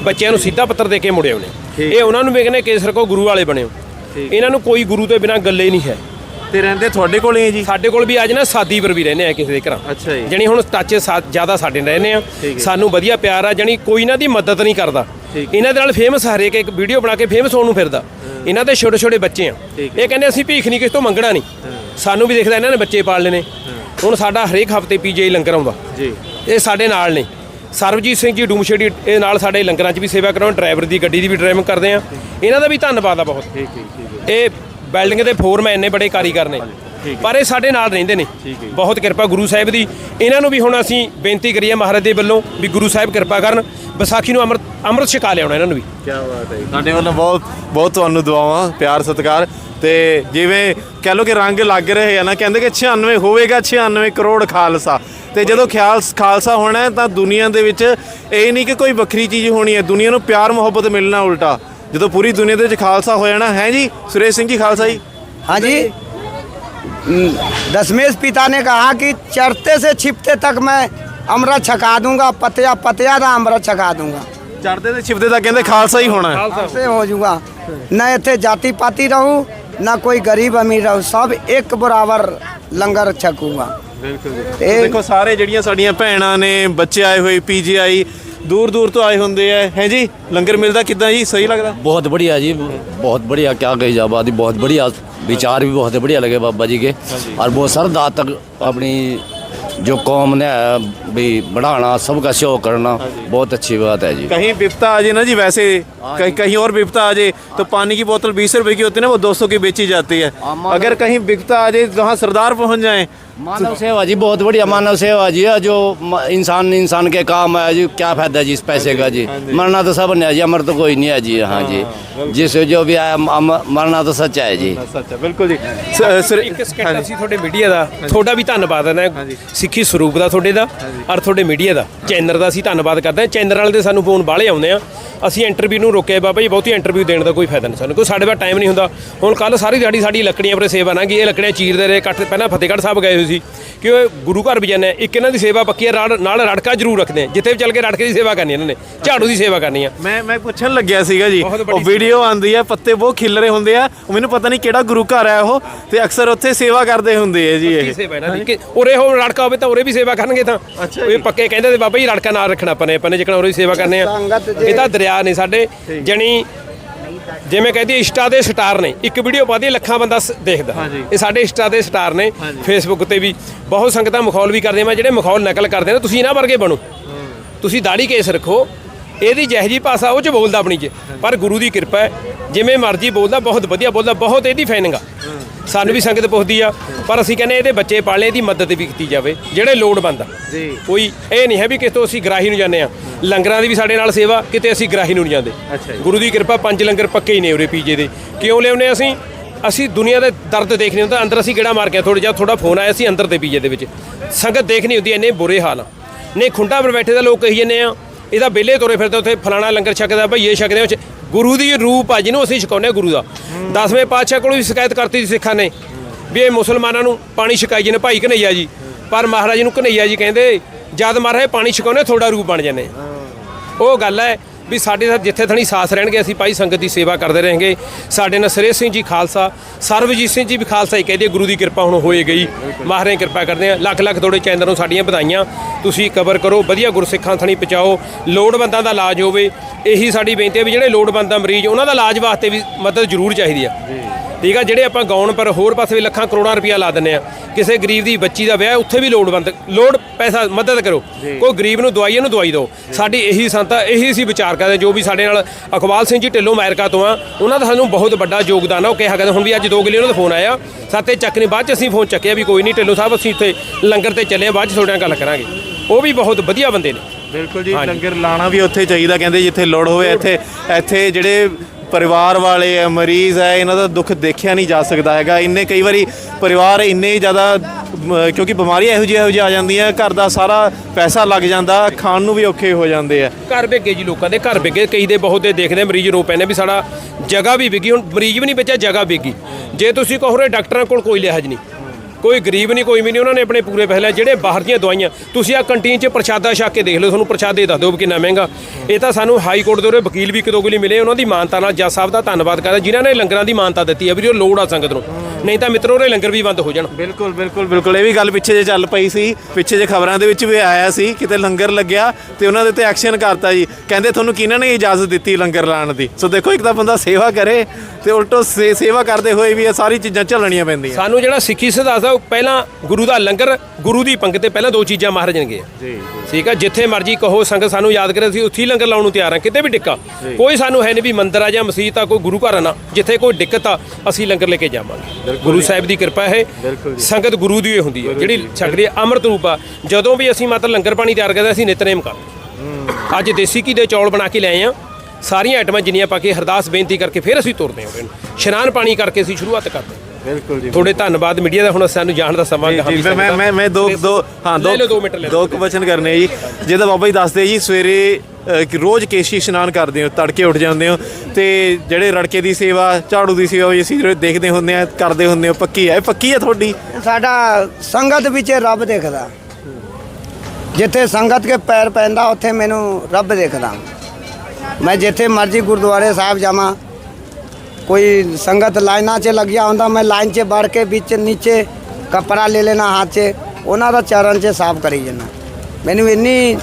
ਬੱਚਿਆਂ ਨੂੰ ਸਿੱਧਾ ਪੱਤਰ ਦੇ ਕੇ ਮੁੜੇ ਠੀਕ। ਇਹ ਉਹਨਾਂ ਨੂੰ ਵੇਖਨੇ ਕੇਸਰ ਕੋ ਗੁਰੂ ਵਾਲੇ ਬਣਿਓ। ਇਹਨਾਂ ਨੂੰ ਕੋਈ ਗੁਰੂ ਤੋਂ ਬਿਨਾ ਗੱਲੇ ਨਹੀਂ ਹੈ। ਤੇ ਰਹਿੰਦੇ ਤੁਹਾਡੇ ਕੋਲ ਹੀ ਹੈ ਜੀ? ਸਾਡੇ ਕੋਲ ਵੀ ਅੱਜ ਨਾ ਸਾਦੀ ਪਰ ਵੀ ਰਹਿੰਦੇ ਆ ਕਿਸੇ ਦੇ ਘਰਾਂ। ਅੱਛਾ ਜੀ। ਜਣੀ ਹੁਣ ਟੱਚ ਜ਼ਿਆਦਾ ਸਾਡੇ ਨਾਲ ਰਹਿੰਦੇ ਆ। ਸਾਨੂੰ ਵਧੀਆ ਪਿਆਰ ਆ ਜਣੀ ਕੋਈ ਇਹਨਾਂ ਦੀ ਮਦਦ ਨਹੀਂ ਕਰਦਾ। ਇਹਨਾਂ ਦੇ ਨਾਲ ਫੇਮਸ ਹਰੇਕ ਇੱਕ ਵੀਡੀਓ ਬਣਾ ਕੇ ਫੇਮਸ ਹੋਣ ਨੂੰ ਫਿਰਦਾ। ਇਹਨਾਂ ਦੇ ਛੋਟੇ ਛੋਟੇ ਬੱਚੇ ਆ। ਇਹ ਕਹਿੰਦੇ ਅਸੀਂ ਭੀਖ ਨਹੀਂ ਕਿਸੇ ਤੋਂ ਮੰਗਣਾ ਨਹੀਂ। ਸਾਨੂੰ ਵੀ ਦੇਖਦਾ ਇਹਨਾਂ ਨੇ ਬੱਚੇ ਪਾਲ ਲੈਣੇ ਹੁਣ ਸਾਡਾ ਹਰੇਕ ਹਫ਼ਤੇ ਪੀਜੀਆਈ ਲੰਗਰ ਆਉਂਦਾ। ਜੀ। ਇਹ ਸਾਡੇ ਨਾਲ ਨੇ। ਸਰਬਜੀਤ ਸਿੰਘ ਜੀ ਡੂਮਛੇੜੀ ਇਹ ਨਾਲ ਸਾਡੇ ਲੰਗਰਾਂ 'ਚ ਵੀ ਸੇਵਾ ਕਰਾਉਣ ਡਰਾਈਵਰ ਦੀ ਗੱਡੀ ਦੀ ਵੀ ਡਰਾਈਵਿੰਗ ਕਰਦੇ ਆ। ਇਹਨਾਂ ਦਾ ਵੀ ਧੰਨਵਾਦ ਆ ਬਹੁਤ। ਠੀਕ ਠੀਕ ਇਹ ਬਿਲਡਿੰਗ ਦੇ ਫੋਰਮੈਨ ਨੇ ਬੜੇ ਕਾਰੀਗਰ ਨੇ। ਪਰ ਇਹ ਸਾਡੇ ਨਾਲ ਰਹਿੰਦੇ ਨੇ। ਬਹੁਤ ਕਿਰਪਾ ਗੁਰੂ ਸਾਹਿਬ ਦੀ। ਇਹਨਾਂ ਨੂੰ ਵੀ ਹੁਣ ਅਸੀਂ ਬੇਨਤੀ ਕਰੀਏ ਮਹਾਰਾਜ ਦੇ ਵੱਲੋਂ ਵੀ ਗੁਰੂ ਸਾਹਿਬ ਕਿਰਪਾ ਕਰਨ। ਵਿਸਾਖੀ ਨੂੰ ਅੰਮ੍ਰਿਤ ਅੰਮ੍ਰਿਤ ਛਕਾ ਲਿਆਉਣਾ ਇਹਨਾਂ ਨੂੰ ਵੀ। ਕੀ ਬਾਤ ਹੈ ਸਾਡੇ ਵੱਲੋਂ ਬਹੁਤ ਬਹੁਤ ਤੁਹਾਨੂੰ ਦੁਆਵਾਂ ਪਿਆਰ ਸਤਿਕਾਰ। ਤੇ ਜਿਵੇਂ ਕਹਿ ਲੋ ਕਿ ਰੰਗ ਲੱਗ ਰਹੇ ਆ ਨਾ ਕਹਿੰਦੇ ਕਿ 96 ਹੋਵੇਗਾ 96 ਕਰੋੜ ਖਾਲਸਾ। ਤੇ ਜਦੋਂ ਖਿਆਲ ਖਾਲਸਾ ਹੋਣਾ ਹੈ ਤਾਂ ਦੁਨੀਆ ਦੇ ਵਿੱਚ ਇਹ ਨਹੀਂ ਕਿ ਕੋਈ ਵੱਖਰੀ ਚੀਜ਼ ਹੋਣੀ ਹੈ। ਦੁਨੀਆ ਨੂੰ ਪਿਆਰ ਮੁਹੱਬਤ ਮਿਲਣਾ ਉਲਟਾ। ਜਦੋਂ ਪੂਰੀ ਦੁਨੀਆ ਦੇ ਵਿੱਚ ਖਾਲਸਾ ਹੋ ਜਾਣਾ ਹੈ ਜੀ? ਸੁਰੇਸ਼ ਸਿੰਘ ਜੀ ਖਾਲਸਾ ਜੀ? हाँ जी हम्म, दसमेश पिता ने कहा कि चढ़ते से छिपते तक मैं अमृत छका दूंगा पतिया पतिया का अमृत छका दूंगा ਚੜਦੇ ਤੇ ਛਿਪਦੇ ਤਾਂ ਕਹਿੰਦੇ ਖਾਲਸਾ ਹੀ ਹੋਣਾ ਹੈ से हो जाऊंगा न इतने जाति पाति रहूँ न कोई गरीब अमीर रहूँ सब एक बराबर लंगर छकूंगा ਬਿਲਕੁਲ ਇਹ- ਦੇਖੋ ਸਾਰੇ ਜਿਹੜੀਆਂ ਸਾਡੀਆਂ ਭੈਣਾਂ ਨੇ ਬੱਚੇ ਆਏ ਹੋਏ ਪੀਜੀਆਈ ਦੂਰ ਦੂਰ ਤੋਂ ਆਏ ਹੁੰਦੇ ਆ ਹੈ ਜੀ ਲੰਗਰ ਮਿਲਦਾ ਕਿੱਦਾਂ ਜੀ ਸਹੀ ਲੱਗਦਾ बहुत बढ़िया जी बहुत बढ़िया क्या कही जा बात बहुत बढ़िया विचार भी बहुत बढ़िया लगे बाबा जी के और बहुत सरदा तक अपनी जो कौम ने है भी बढ़ाना सबका सहयोग करना बहुत अच्छी बात है जी कहीं विपता आ जाए ना जी वैसे कहीं कहीं और विपता आ जाए तो पानी की बोतल बीस रुपए की होती है ना वो दो सौ की बेची जाती है अगर कहीं विपता आ जाए जहाँ सरदार पहुँच जाए मानव सेवा जी बहुत बढ़िया मानव सेवा जी है जो म- इंसान इंसान के काम है जी क्या फायदा जी इस पैसे का जी मरना तो सब ने है जी अमर तो कोई नहीं है जी हाँ जी जिसे जो भी आया अम- मरना तो सच्चा है जी सच है बिल्कुल जी स- सर- ਇੱਕ ਸਕਿੰਟ ਅਸੀਂ ਤੁਹਾਡੇ ਮੀਡੀਆ ਦਾ ਤੁਹਾਡਾ ਵੀ ਧੰਨਵਾਦ ਹੈ ਸਿੱਖੀ ਸਰੂਪ ਦਾ ਤੁਹਾਡੇ ਦਾ ਔਰ ਤੁਹਾਡੇ ਮੀਡੀਆ ਦਾ। ਚੈਨਲ ਦਾ ਅਸੀਂ ਧੰਨਵਾਦ ਕਰਦੇ ਹਾਂ। ਚੈਨਲ ਵਾਲੇ ਦੇ ਸਾਨੂੰ ਫੋਨ ਬਾਹਲੇ ਆਉਂਦੇ ਆ। ਅਸੀਂ ਇੰਟਰਵਿਊ ਨੂੰ ਰੋਕਿਆ ਬਾਬਾ ਜੀ ਬਹੁਤੀ ਇੰਟਰਵਿਊ ਦੇਣ ਦਾ ਕੋਈ ਫਾਇਦਾ ਨਹੀਂ ਸਾਨੂੰ ਕੋਈ ਸਾਡੇ ਕੋਲ ਟਾਈਮ ਨਹੀਂ ਹੁੰਦਾ। ਹੁਣ ਕੱਲ ਸਾਰੀ ਦਿਹਾੜੀ ਸਾਡੀ ਲੱਕੜੀਆਂ ਪਰ ਸੇਵਾ ਨਾ ਗਈ ਇਹ ਲੱਕੜੀਆਂ ਚੀਰਦੇ ਰਹੇ ਕੱਟ ਪਹਿਲਾਂ ਫਤਿਹਗੜ੍ਹ ਸਾਹਿਬ ਗਏ ਹੋਏ ਸੀ ਕਿ ਉਹ ਗੁਰੂ ਘਰ ਵੀ ਜਾਂਦੇ ਆ। ਇੱਕ ਇਹਨਾਂ ਦੀ ਸੇਵਾ ਪੱਕੀ ਹੈ ਰੜ- ਨਾਲ ਰੜਕਾ ਜ਼ਰੂਰ ਰੱਖਦੇ ਆ। ਜਿੱਥੇ ਵੀ ਚੱਲ ਕੇ ਰੜਕੇ ਦੀ ਸੇਵਾ ਕਰਨੀ ਇਹਨਾਂ ਨੇ ਝਾੜੂ ਦੀ ਸੇਵਾ ਕਰਨੀ ਆ। ਮੈਂ ਮੈਂ ਪੁੱਛਣ ਲੱਗਿਆ ਸੀਗਾ ਜੀ ਉਹ ਵੱਡੀ ਵੀਡੀਓ ਆਂਦੀ ਹੈ ਪੱਤੇ ਬਹੁਤ ਖਿਲਰੇ ਹੁੰਦੇ ਆ। ਉਹ ਮੈਨੂੰ ਪਤਾ ਨਹੀਂ ਕਿਹੜਾ ਗੁਰੂ ਘਰ ਹੈ ਉਹ ਤੇ ਅਕਸਰ ਉੱਥੇ ਸੇਵਾ ਕਰਦੇ ਹੁੰਦੇ ਆ ਜੀ ਇਹ। ਉਰੇ ਹੋ ਰੜਕਾ ਹੋਵੇ ਤਾਂ ਉਰੇ ਵੀ ਸੇਵਾ ਕਰਨਗੇ ਤਾਂ। ਇਹ ਪੱਕੇ ਕਹਿੰਦੇ ਤੇ ਬਾਬਾ ਜੀ ਰੜਕਾ ਨਾਲ ਰੱਖਣਾ ਆਪਾਂ ਨੇ ਆਪਾਂ ਨੇ ਜਿਕਣਾ ਉਰੇ ਸੇਵਾ ਕਰਨੇ ਆ। ਇਹ ਤਾਂ ਦਰਿਆ ਨੇ ਸਾਡੇ ਜਣੀ ਜਿਵੇਂ ਕਹਿੰਦੀ ਇੰਸਟਾ ਦੇ ਸਟਾਰ ਨੇ। ਇੱਕ ਵੀਡੀਓ ਪਾਦੀ ਲੱਖਾਂ ਬੰਦਾ ਦੇਖਦਾ। ਇਹ ਸਾਡੇ ਇੰਸਟਾ ਦੇ ਸਟਾਰ ਨੇ ਫੇਸਬੁੱਕ ਤੇ ਵੀ। ਬਹੁਤ ਸੰਗਤਾਂ ਮਖੌਲ ਵੀ ਕਰਦੇ ਮੈਂ ਜਿਹੜੇ ਮਖੌਲ ਨਕਲ ਕਰਦੇ ਨੇ ਤੁਸੀਂ ਇਹਨਾਂ ਵਰਗੇ ਬਣੋ। ਤੁਸੀਂ ਦਾੜੀ ਕੇਸ ਰੱਖੋ ਇਹਦੀ ਜਿਹੋ ਜਿਹੀ ਭਾਸ਼ਾ ਉਹ ਚ ਬੋਲਦਾ ਆਪਣੀ ਚ। ਪਰ ਗੁਰੂ ਦੀ ਕਿਰਪਾ ਹੈ। ਜਿਵੇਂ ਮਰਜ਼ੀ ਬੋਲਦਾ ਬਹੁਤ ਵਧੀਆ ਬੋਲਦਾ ਬਹੁਤ ਇਹਦੀ ਫੈਨਿੰਗ ਆ। ਸਾਨੂੰ ਵੀ ਸੰਗਤ ਪੁੱਛਦੀ ਆ। ਪਰ ਅਸੀਂ ਕਹਿੰਦੇ ਇਹਦੇ ਬੱਚੇ ਪਾਲਣੇ ਦੀ ਮਦਦ ਵੀ ਕੀਤੀ ਜਾਵੇ। ਜਿਹੜੇ ਲੋੜਵੰਦ ਆ। ਜੀ। ਕੋਈ ਇਹ ਨਹੀਂ ਹੈ ਵੀ ਕਿਤੋਂ ਅਸੀਂ ਗਰਾਹੀ ਨੂੰ ਜਾਂਦੇ ਆ। ਲੰਗਰਾਂ ਦੀ ਵੀ ਸਾਡੇ ਨਾਲ ਸੇਵਾ ਕਿਤੇ ਅਸੀਂ ਗਰਾਹੀ ਨੂੰ ਨਹੀਂ ਜਾਂਦੇ। ਗੁਰੂ ਦੀ ਕਿਰਪਾ ਪੰਜ ਲੰਗਰ ਪੱਕੇ ਹੀ ਨੇ ਉਰੇ ਪੀਜੇ ਦੇ। ਕਿਉਂ ਲਿਆਉਨੇ ਅਸੀਂ? ਅਸੀਂ ਦੁਨੀਆ ਦੇ ਦਰਦ ਦੇਖਣੇ ਹੁੰਦਾ ਅੰਦਰ ਅਸੀਂ ਗੇੜਾ ਮਾਰ ਕੇ ਥੋੜਾ ਜਿਹਾ ਥੋੜਾ ਫੋਨ ਆਇਆ ਸੀ ਅੰਦਰ ਦੇ ਪੀਜੇ ਦੇ ਵਿੱਚ। ਸੰਗਤ ਦੇਖਣੀ ਹੁੰਦੀ ਐ ਇੰਨੇ ਬੁਰੇ ਹਾਲ ਨੇ ਖੁੰਡਾ ਪਰ ਬੈਠੇ ਦਾ ਲੋਕ ਕਹੀ ਜਾਂਦੇ ਆ ਇਹਦਾ ਬੇਲੇ ਤੁਰੇ ਫਿਰਦੇ ਉੱਥੇ ਫਲਾਣਾ ਲੰਗਰ ਛਕਦਾ ਭਈਏ ਛਕਦੇ ਆ, ਉਹ ਗੁਰੂ ਦੀ ਰੂਪ ਆ ਜਿਹਨੂੰ ਅਸੀਂ ਛਕਾਉਂਦੇ ਆ ਗੁਰੂ ਦਾ। ਦਸਵੇਂ ਪਾਤਸ਼ਾਹ ਕੋਲੋਂ ਵੀ ਸ਼ਿਕਾਇਤ ਕਰਤੀ ਸੀ ਸਿੱਖਾਂ ਨੇ ਵੀ ਇਹ ਮੁਸਲਮਾਨਾਂ ਨੂੰ ਪਾਣੀ ਛਕਾਈ ਜਾਂਦੇ ਭਾਈ ਕਨਈਆ ਜੀ। ਪਰ ਮਹਾਰਾਜ ਨੂੰ ਕਨਈਆ ਜੀ ਕਹਿੰਦੇ ਜਦ ਮਹਾਰਾਜ ਪਾਣੀ ਛਕਾਉਂਦੇ ਥੋੜਾ ਰੂਪ ਬਣ ਜਾਂਦੇ। ਉਹ ਗੱਲ ਹੈ ਵੀ ਸਾਡੇ ਨਾਲ ਜਿੱਥੇ ਥਣੀ ਸਾਥ ਰਹਿਣਗੇ, ਅਸੀਂ ਭਾਈ ਸੰਗਤ ਦੀ ਸੇਵਾ ਕਰਦੇ ਰਹਾਂਗੇ। ਸਾਡੇ ਨਾਲ ਸਰੇ ਸਿੰਘ ਜੀ ਖਾਲਸਾ ਸਰਵਜੀਤ ਸਿੰਘ ਜੀ ਵੀ ਖਾਲਸਾ ਹੀ ਕਹਦੇ ਗੁਰੂ ਦੀ ਕਿਰਪਾ ਹੁਣ ਹੋਏ ਗਈ। ਮਹਾਰਾਜ ਦੀ ਕਿਰਪਾ ਕਰਦੇ ਆ। ਲੱਖ ਲੱਖ ਤੁਹਾਡੇ ਚੈਨਲ ਨੂੰ ਸਾਡੀਆਂ ਵਧਾਈਆਂ। ਤੁਸੀਂ ਕਵਰ ਕਰੋ, ਵਧੀਆ ਗੁਰਸਿੱਖਾਂ ਥਣੀ ਪਹੁੰਚਾਓ। ਲੋੜਵੰਦਾਂ ਦਾ ਇਲਾਜ ਹੋਵੇ, ਇਹੀ ਸਾਡੀ ਬੇਨਤੀ ਹੈ ਵੀ ਜਿਹੜੇ ਲੋੜਵੰਦਾਂ ਮਰੀਜ਼, ਉਹਨਾਂ ਦਾ ਇਲਾਜ ਵਾਸਤੇ ਵੀ ਮਦਦ ਜ਼ਰੂਰ ਚਾਹੀਦੀ ਆ। ਠੀਕ ਆ ਜਿਹੜੇ ਆਪਾਂ ਗਾਉਣ ਪਰ ਹੋਰ ਪਾਸੇ ਵੀ ਲੱਖਾਂ ਕਰੋੜਾਂ ਰੁਪਇਆ ਲਾ ਦਿੰਨੇ ਆ। ਕਿਸੇ ਗਰੀਬ ਦੀ ਬੱਚੀ ਦਾ ਵਿਆਹ ਉੱਥੇ ਵੀ ਲੋੜਵੰਦ ਲੋੜ ਪੈਸਾ ਮਦਦ ਕਰੋ। ਕੋਈ ਗਰੀਬ ਨੂੰ ਦਵਾਈ ਇਹਨੂੰ ਦਵਾਈ ਦਿਓ। ਸਾਡੀ ਇਹੀ ਸੰਤਾ ਇਹੀ ਸੀ ਵਿਚਾਰ ਕਰਦੇ ਜੋ ਵੀ ਸਾਡੇ ਨਾਲ ਅਕਵਾਲ ਸਿੰਘ ਜੀ ਢਿੱਲੋਂ ਅਮਰੀਕਾ ਤੋਂ ਆ ਉਹਨਾਂ ਦਾ ਸਾਨੂੰ ਬਹੁਤ ਵੱਡਾ ਯੋਗਦਾਨ ਆ। ਉਹ ਕਿਹਾ ਕਰਦੇ ਹੁਣ ਵੀ ਅੱਜ ਦੋ ਗਿਲੇ ਉਹਨਾਂ ਦਾ ਫੋਨ ਆਇਆ। ਸਾਤੇ ਚੱਕ ਨਹੀਂ ਬਾਅਦ ਚ ਅਸੀਂ ਫੋਨ ਚੱਕਿਆ ਵੀ ਕੋਈ ਨਹੀਂ ਢਿੱਲੋਂ ਸਾਹਿਬ ਅਸੀਂ ਇੱਥੇ ਲੰਗਰ ਤੇ ਚੱਲੇ ਬਾਅਦ ਚ ਤੁਹਾਡੇ ਨਾਲ ਗੱਲ ਕਰਾਂਗੇ। ਉਹ ਵੀ ਬਹੁਤ ਵਧੀਆ ਬੰਦੇ ਨੇ। ਬਿਲਕੁਲ ਜੀ। ਲੰਗਰ ਲਾਣਾ ਵੀ ਉੱਥੇ ਚਾਹੀਦਾ ਕਹਿੰਦੇ ਜਿੱਥੇ ਲੋੜ ਹੋਵੇ ਇੱਥੇ ਇੱਥੇ ਜਿਹੜੇ ਪਰਿਵਾਰ ਵਾਲੇ ਹੈ ਮਰੀਜ਼ ਹੈ ਇਹਨਾਂ ਦਾ ਦੁੱਖ ਦੇਖਿਆ ਨਹੀਂ ਜਾ ਸਕਦਾ ਹੈਗਾ। ਇੰਨੇ ਕਈ ਵਾਰੀ ਪਰਿਵਾਰ ਇੰਨੇ ਜ਼ਿਆਦਾ ਕਿਉਂਕਿ ਬਿਮਾਰੀਆਂ ਇਹੋ ਜਿਹੀਆਂ ਇਹੋ ਜਿਹੀਆਂ ਆ ਜਾਂਦੀਆਂ, ਘਰ ਦਾ ਸਾਰਾ ਪੈਸਾ ਲੱਗ ਜਾਂਦਾ, ਖਾਣ ਨੂੰ ਵੀ ਔਖੇ ਹੋ ਜਾਂਦੇ ਆ। ਘਰ ਵਿਕੇ ਜੀ ਲੋਕਾਂ ਦੇ, ਘਰ ਵਿਗੇ ਕਈ ਦੇ ਬਹੁਤ ਦੇ ਦੇਖਦੇ ਮਰੀਜ਼ ਰੋ ਪੈਂਦੇ ਵੀ ਸਾਡਾ ਜਗ੍ਹਾ ਵੀ ਵਿਕੀ, ਹੁਣ ਮਰੀਜ਼ ਵੀ ਨਹੀਂ ਬਚਿਆ, ਜਗ੍ਹਾ ਵਿਗੀ ਜੇ ਤੁਸੀਂ ਕਹੋ ਰੇ ਡਾਕਟਰਾਂ ਕੋਲ ਕੋਈ ਲਿਹਾਜ਼ ਨਹੀਂ। ਕੋਈ ਗਰੀਬ ਨਹੀਂ, ਕੋਈ ਵੀ ਨਹੀਂ, ਉਹਨਾਂ ਨੇ ਆਪਣੇ ਪੂਰੇ ਪੈਸੇ ਲਏ ਜਿਹੜੇ ਬਾਹਰ ਦੀਆਂ ਦਵਾਈਆਂ, ਤੁਸੀਂ ਆ ਕੰਟੀਨ 'ਚ ਪ੍ਰਸ਼ਾਦਾ ਛਕ ਕੇ ਦੇਖ ਲਓ, ਤੁਹਾਨੂੰ ਪ੍ਰਸ਼ਾਦੇ ਦੱਸ ਦਿਓ ਵੀ ਕਿੰਨਾ ਮਹਿੰਗਾ। ਇਹ ਤਾਂ ਸਾਨੂੰ ਹਾਈ ਕੋਰਟ ਦੇ ਉਰੇ ਵਕੀਲ ਵੀ ਕਿਦੋਂ ਲਈ ਮਿਲੇ, ਉਹਨਾਂ ਦੀ ਮਾਨਤਾ ਨਾਲ ਜੱਜ ਸਾਹਿਬ ਦਾ ਧੰਨਵਾਦ ਕਰਦਾ, ਜਿਨ੍ਹਾਂ ਨੇ ਲੰਗਰਾਂ ਦੀ ਮਾਨਤਾ ਦਿੱਤੀ ਹੈ ਵੀ ਉਹ ਲੋੜ ਆ ਸੰਗਤ ਨੂੰ। ਨਹੀਂ ਤਾਂ ਮਿੱਤਰੋ, ਉਰੇ ਲੰਗਰ ਵੀ ਬੰਦ ਹੋ ਜਾਣ। ਬਿਲਕੁਲ ਬਿਲਕੁਲ ਬਿਲਕੁਲ। ਇਹ ਵੀ ਗੱਲ ਪਿੱਛੇ ਜੇ ਚੱਲ ਪਈ ਸੀ, ਪਿੱਛੇ ਜੇ ਖਬਰਾਂ ਦੇ ਵਿੱਚ ਵੀ ਆਇਆ ਸੀ, ਕਿਤੇ ਲੰਗਰ ਲੱਗਿਆ ਤੇ ਉਹਨਾਂ ਦੇ ਤੇ ਐਕਸ਼ਨ ਕਰਤਾ ਜੀ। ਕਹਿੰਦੇ ਤੁਹਾਨੂੰ ਕਿਹਨਾਂ ਨੇ ਇਜਾਜ਼ਤ ਦਿੱਤੀ ਲੰਗਰ ਲਾਉਣ ਦੀ? ਸੋ ਦੇਖੋ, ਇੱਕ ਤਾਂ ਬੰਦਾ ਸੇਵਾ ਕਰੇ ਤੇ ਉਲਟੋ ਸੇ- ਸੇਵਾ ਕਰਦੇ ਹੋਏ ਵੀ ਇਹ ਸਾਰੀ ਚੀਜ਼ਾਂ ਝੱਲਣੀਆਂ ਪੈਂਦੀਆਂ। ਸਾਨੂੰ ਜਿਹੜਾ ਸਿੱਖੀ ਸਿਧਾਂਤ ਆ ਉਹ ਪਹਿਲਾਂ ਗੁਰੂ ਦਾ ਲੰਗਰ ਗੁਰੂ ਦੀ ਪੰਗਤ ਤੇ ਪਹਿਲਾਂ ਦੋ ਚੀਜ਼ਾਂ ਮਹਾਰਾਜ ਨੇ ਗਏ ਜੀ। ਠੀਕ ਆ ਜਿੱਥੇ ਮਰਜ਼ੀ ਕਹੋ ਸੰਗਤ ਸਾਨੂੰ ਯਾਦ ਕਰੇ ਅਸੀਂ ਉੱਥੇ ਹੀ ਲੰਗਰ ਲਾਉਣ ਨੂੰ ਤਿਆਰ ਆ ਕਿਤੇ ਵੀ ਟਿੱਕਾ ਕੋਈ ਸਾਨੂੰ ਹੈ ਨਹੀਂ ਵੀ ਮੰਦਿਰ ਆ ਜਾਂ ਮਸਜਿਦ ਆ ਕੋਈ ਗੁਰੂ ਘਰ ਆ ਨਾ ਜਿੱਥੇ ਕੋਈ ਦਿੱਕਤ ਆ ਅਸੀਂ ਲੰਗਰ ਲੈ ਕੇ ਜਾਵਾਂਗੇ। ਗੁਰੂ ਸਾਹਿਬ ਦੀ ਕਿਰਪਾ ਹੈ। ਸੰਗਤ ਗੁਰੂ ਦੀ ਹੀ ਹੁੰਦੀ ਹੈ ਜਿਹੜੀ ਛਕਦੀ ਹੈ ਅੰਮ੍ਰਿਤ ਰੂਪ ਆ। ਜਦੋਂ ਵੀ ਅਸੀਂ ਮਤਲਬ ਲੰਗਰ ਪਾਣੀ ਤਿਆਰ ਕਰਦੇ ਅਸੀਂ ਨਿਤਨੇਮ ਕਰਦੇ। ਅੱਜ ਦੇਸੀ ਘੀ ਦੇ ਚੌਲ ਬਣਾ ਕੇ ਲਿਆਏ ਆ ਸਾਰੀਆਂ ਆਈਟਮਾਂ ਜਿੰਨੀਆਂ ਪਾ ਕੇ ਅਰਦਾਸ ਬੇਨਤੀ ਕਰਕੇ ਫਿਰ ਅਸੀਂ ਤੁਰਦੇ ਹਾਂ ਉਹਨੂੰ ਇਸ਼ਨਾਨ ਪਾਣੀ ਕਰਕੇ ਅਸੀਂ ਸ਼ੁਰੂਆਤ ਕਰਦੇ ਹਾਂ। ਬਿਲਕੁਲ ਜੀ। ਤੁਹਾਡੇ ਧੰਨਵਾਦ। ਮੀਡੀਆ ਦਾ ਹੁਣ ਸਾਨੂੰ ਜਾਣ ਦਾ ਸਮਾਂ ਜੀ, ਮੈਂ ਮੈਂ ਮੈਂ ਦੋ ਦੋ ਹਾਂ ਲੈ ਲਓ ਦੋ ਮਿੰਟ ਲੈ ਲਓ। ਦੋ ਕੁ ਵਚਨ ਕਰਨੇ ਜੀ। ਜਿਹਦਾ ਬਾਬਾ ਜੀ ਦੱਸਦੇ ਜੀ ਸਵੇਰੇ ਕਿ ਰੋਜ਼ ਕੇਸ਼ੀ ਇਸ਼ਨਾਨ ਕਰਦੇ ਹੋ ਤੜਕੇ ਉੱਠ ਜਾਂਦੇ ਹੋ ਤੇ ਜਿਹੜੇ ਰੜਕੇ ਦੀ ਸੇਵਾ ਝਾੜੂ ਦੀ ਸੇਵਾ ਵੀ ਅਸੀਂ ਜਿਹੜੇ ਦੇਖਦੇ ਹੁੰਦੇ ਆ ਕਰਦੇ ਹੁੰਦੇ ਹੋ ਪੱਕੀ ਹੈ? ਇਹ ਪੱਕੀ ਹੈ ਤੁਹਾਡੀ? ਸਾਡਾ ਸੰਗਤ ਵਿੱਚ ਰੱਬ ਦੇਖਦਾ। ਜਿੱਥੇ ਸੰਗਤ ਕੇ ਪੈਰ ਪੈਂਦਾ ਉੱਥੇ ਮੈਨੂੰ ਰੱਬ ਦੇਖਦਾ। ਮੈਂ ਜਿੱਥੇ ਮਰਜ਼ੀ ਗੁਰਦੁਆਰੇ ਸਾਹਿਬ ਜਾਵਾਂ ਕੋਈ ਸੰਗਤ ਲਾਈਨਾਂ 'ਚ ਲੱਗਿਆ ਹੁੰਦਾ ਮੈਂ ਲਾਈਨ 'ਚ ਵੜ ਕੇ ਵਿੱਚ ਨੀਚੇ ਕੱਪੜਾ ਲੈ ਲੈਣਾ ਹੱਥ 'ਚ ਉਹਨਾਂ ਦਾ ਚਰਨ 'ਚ ਸਾਫ਼ ਕਰੀ ਜਨਾ ਮੈਨੂੰ ਇੰਨੀ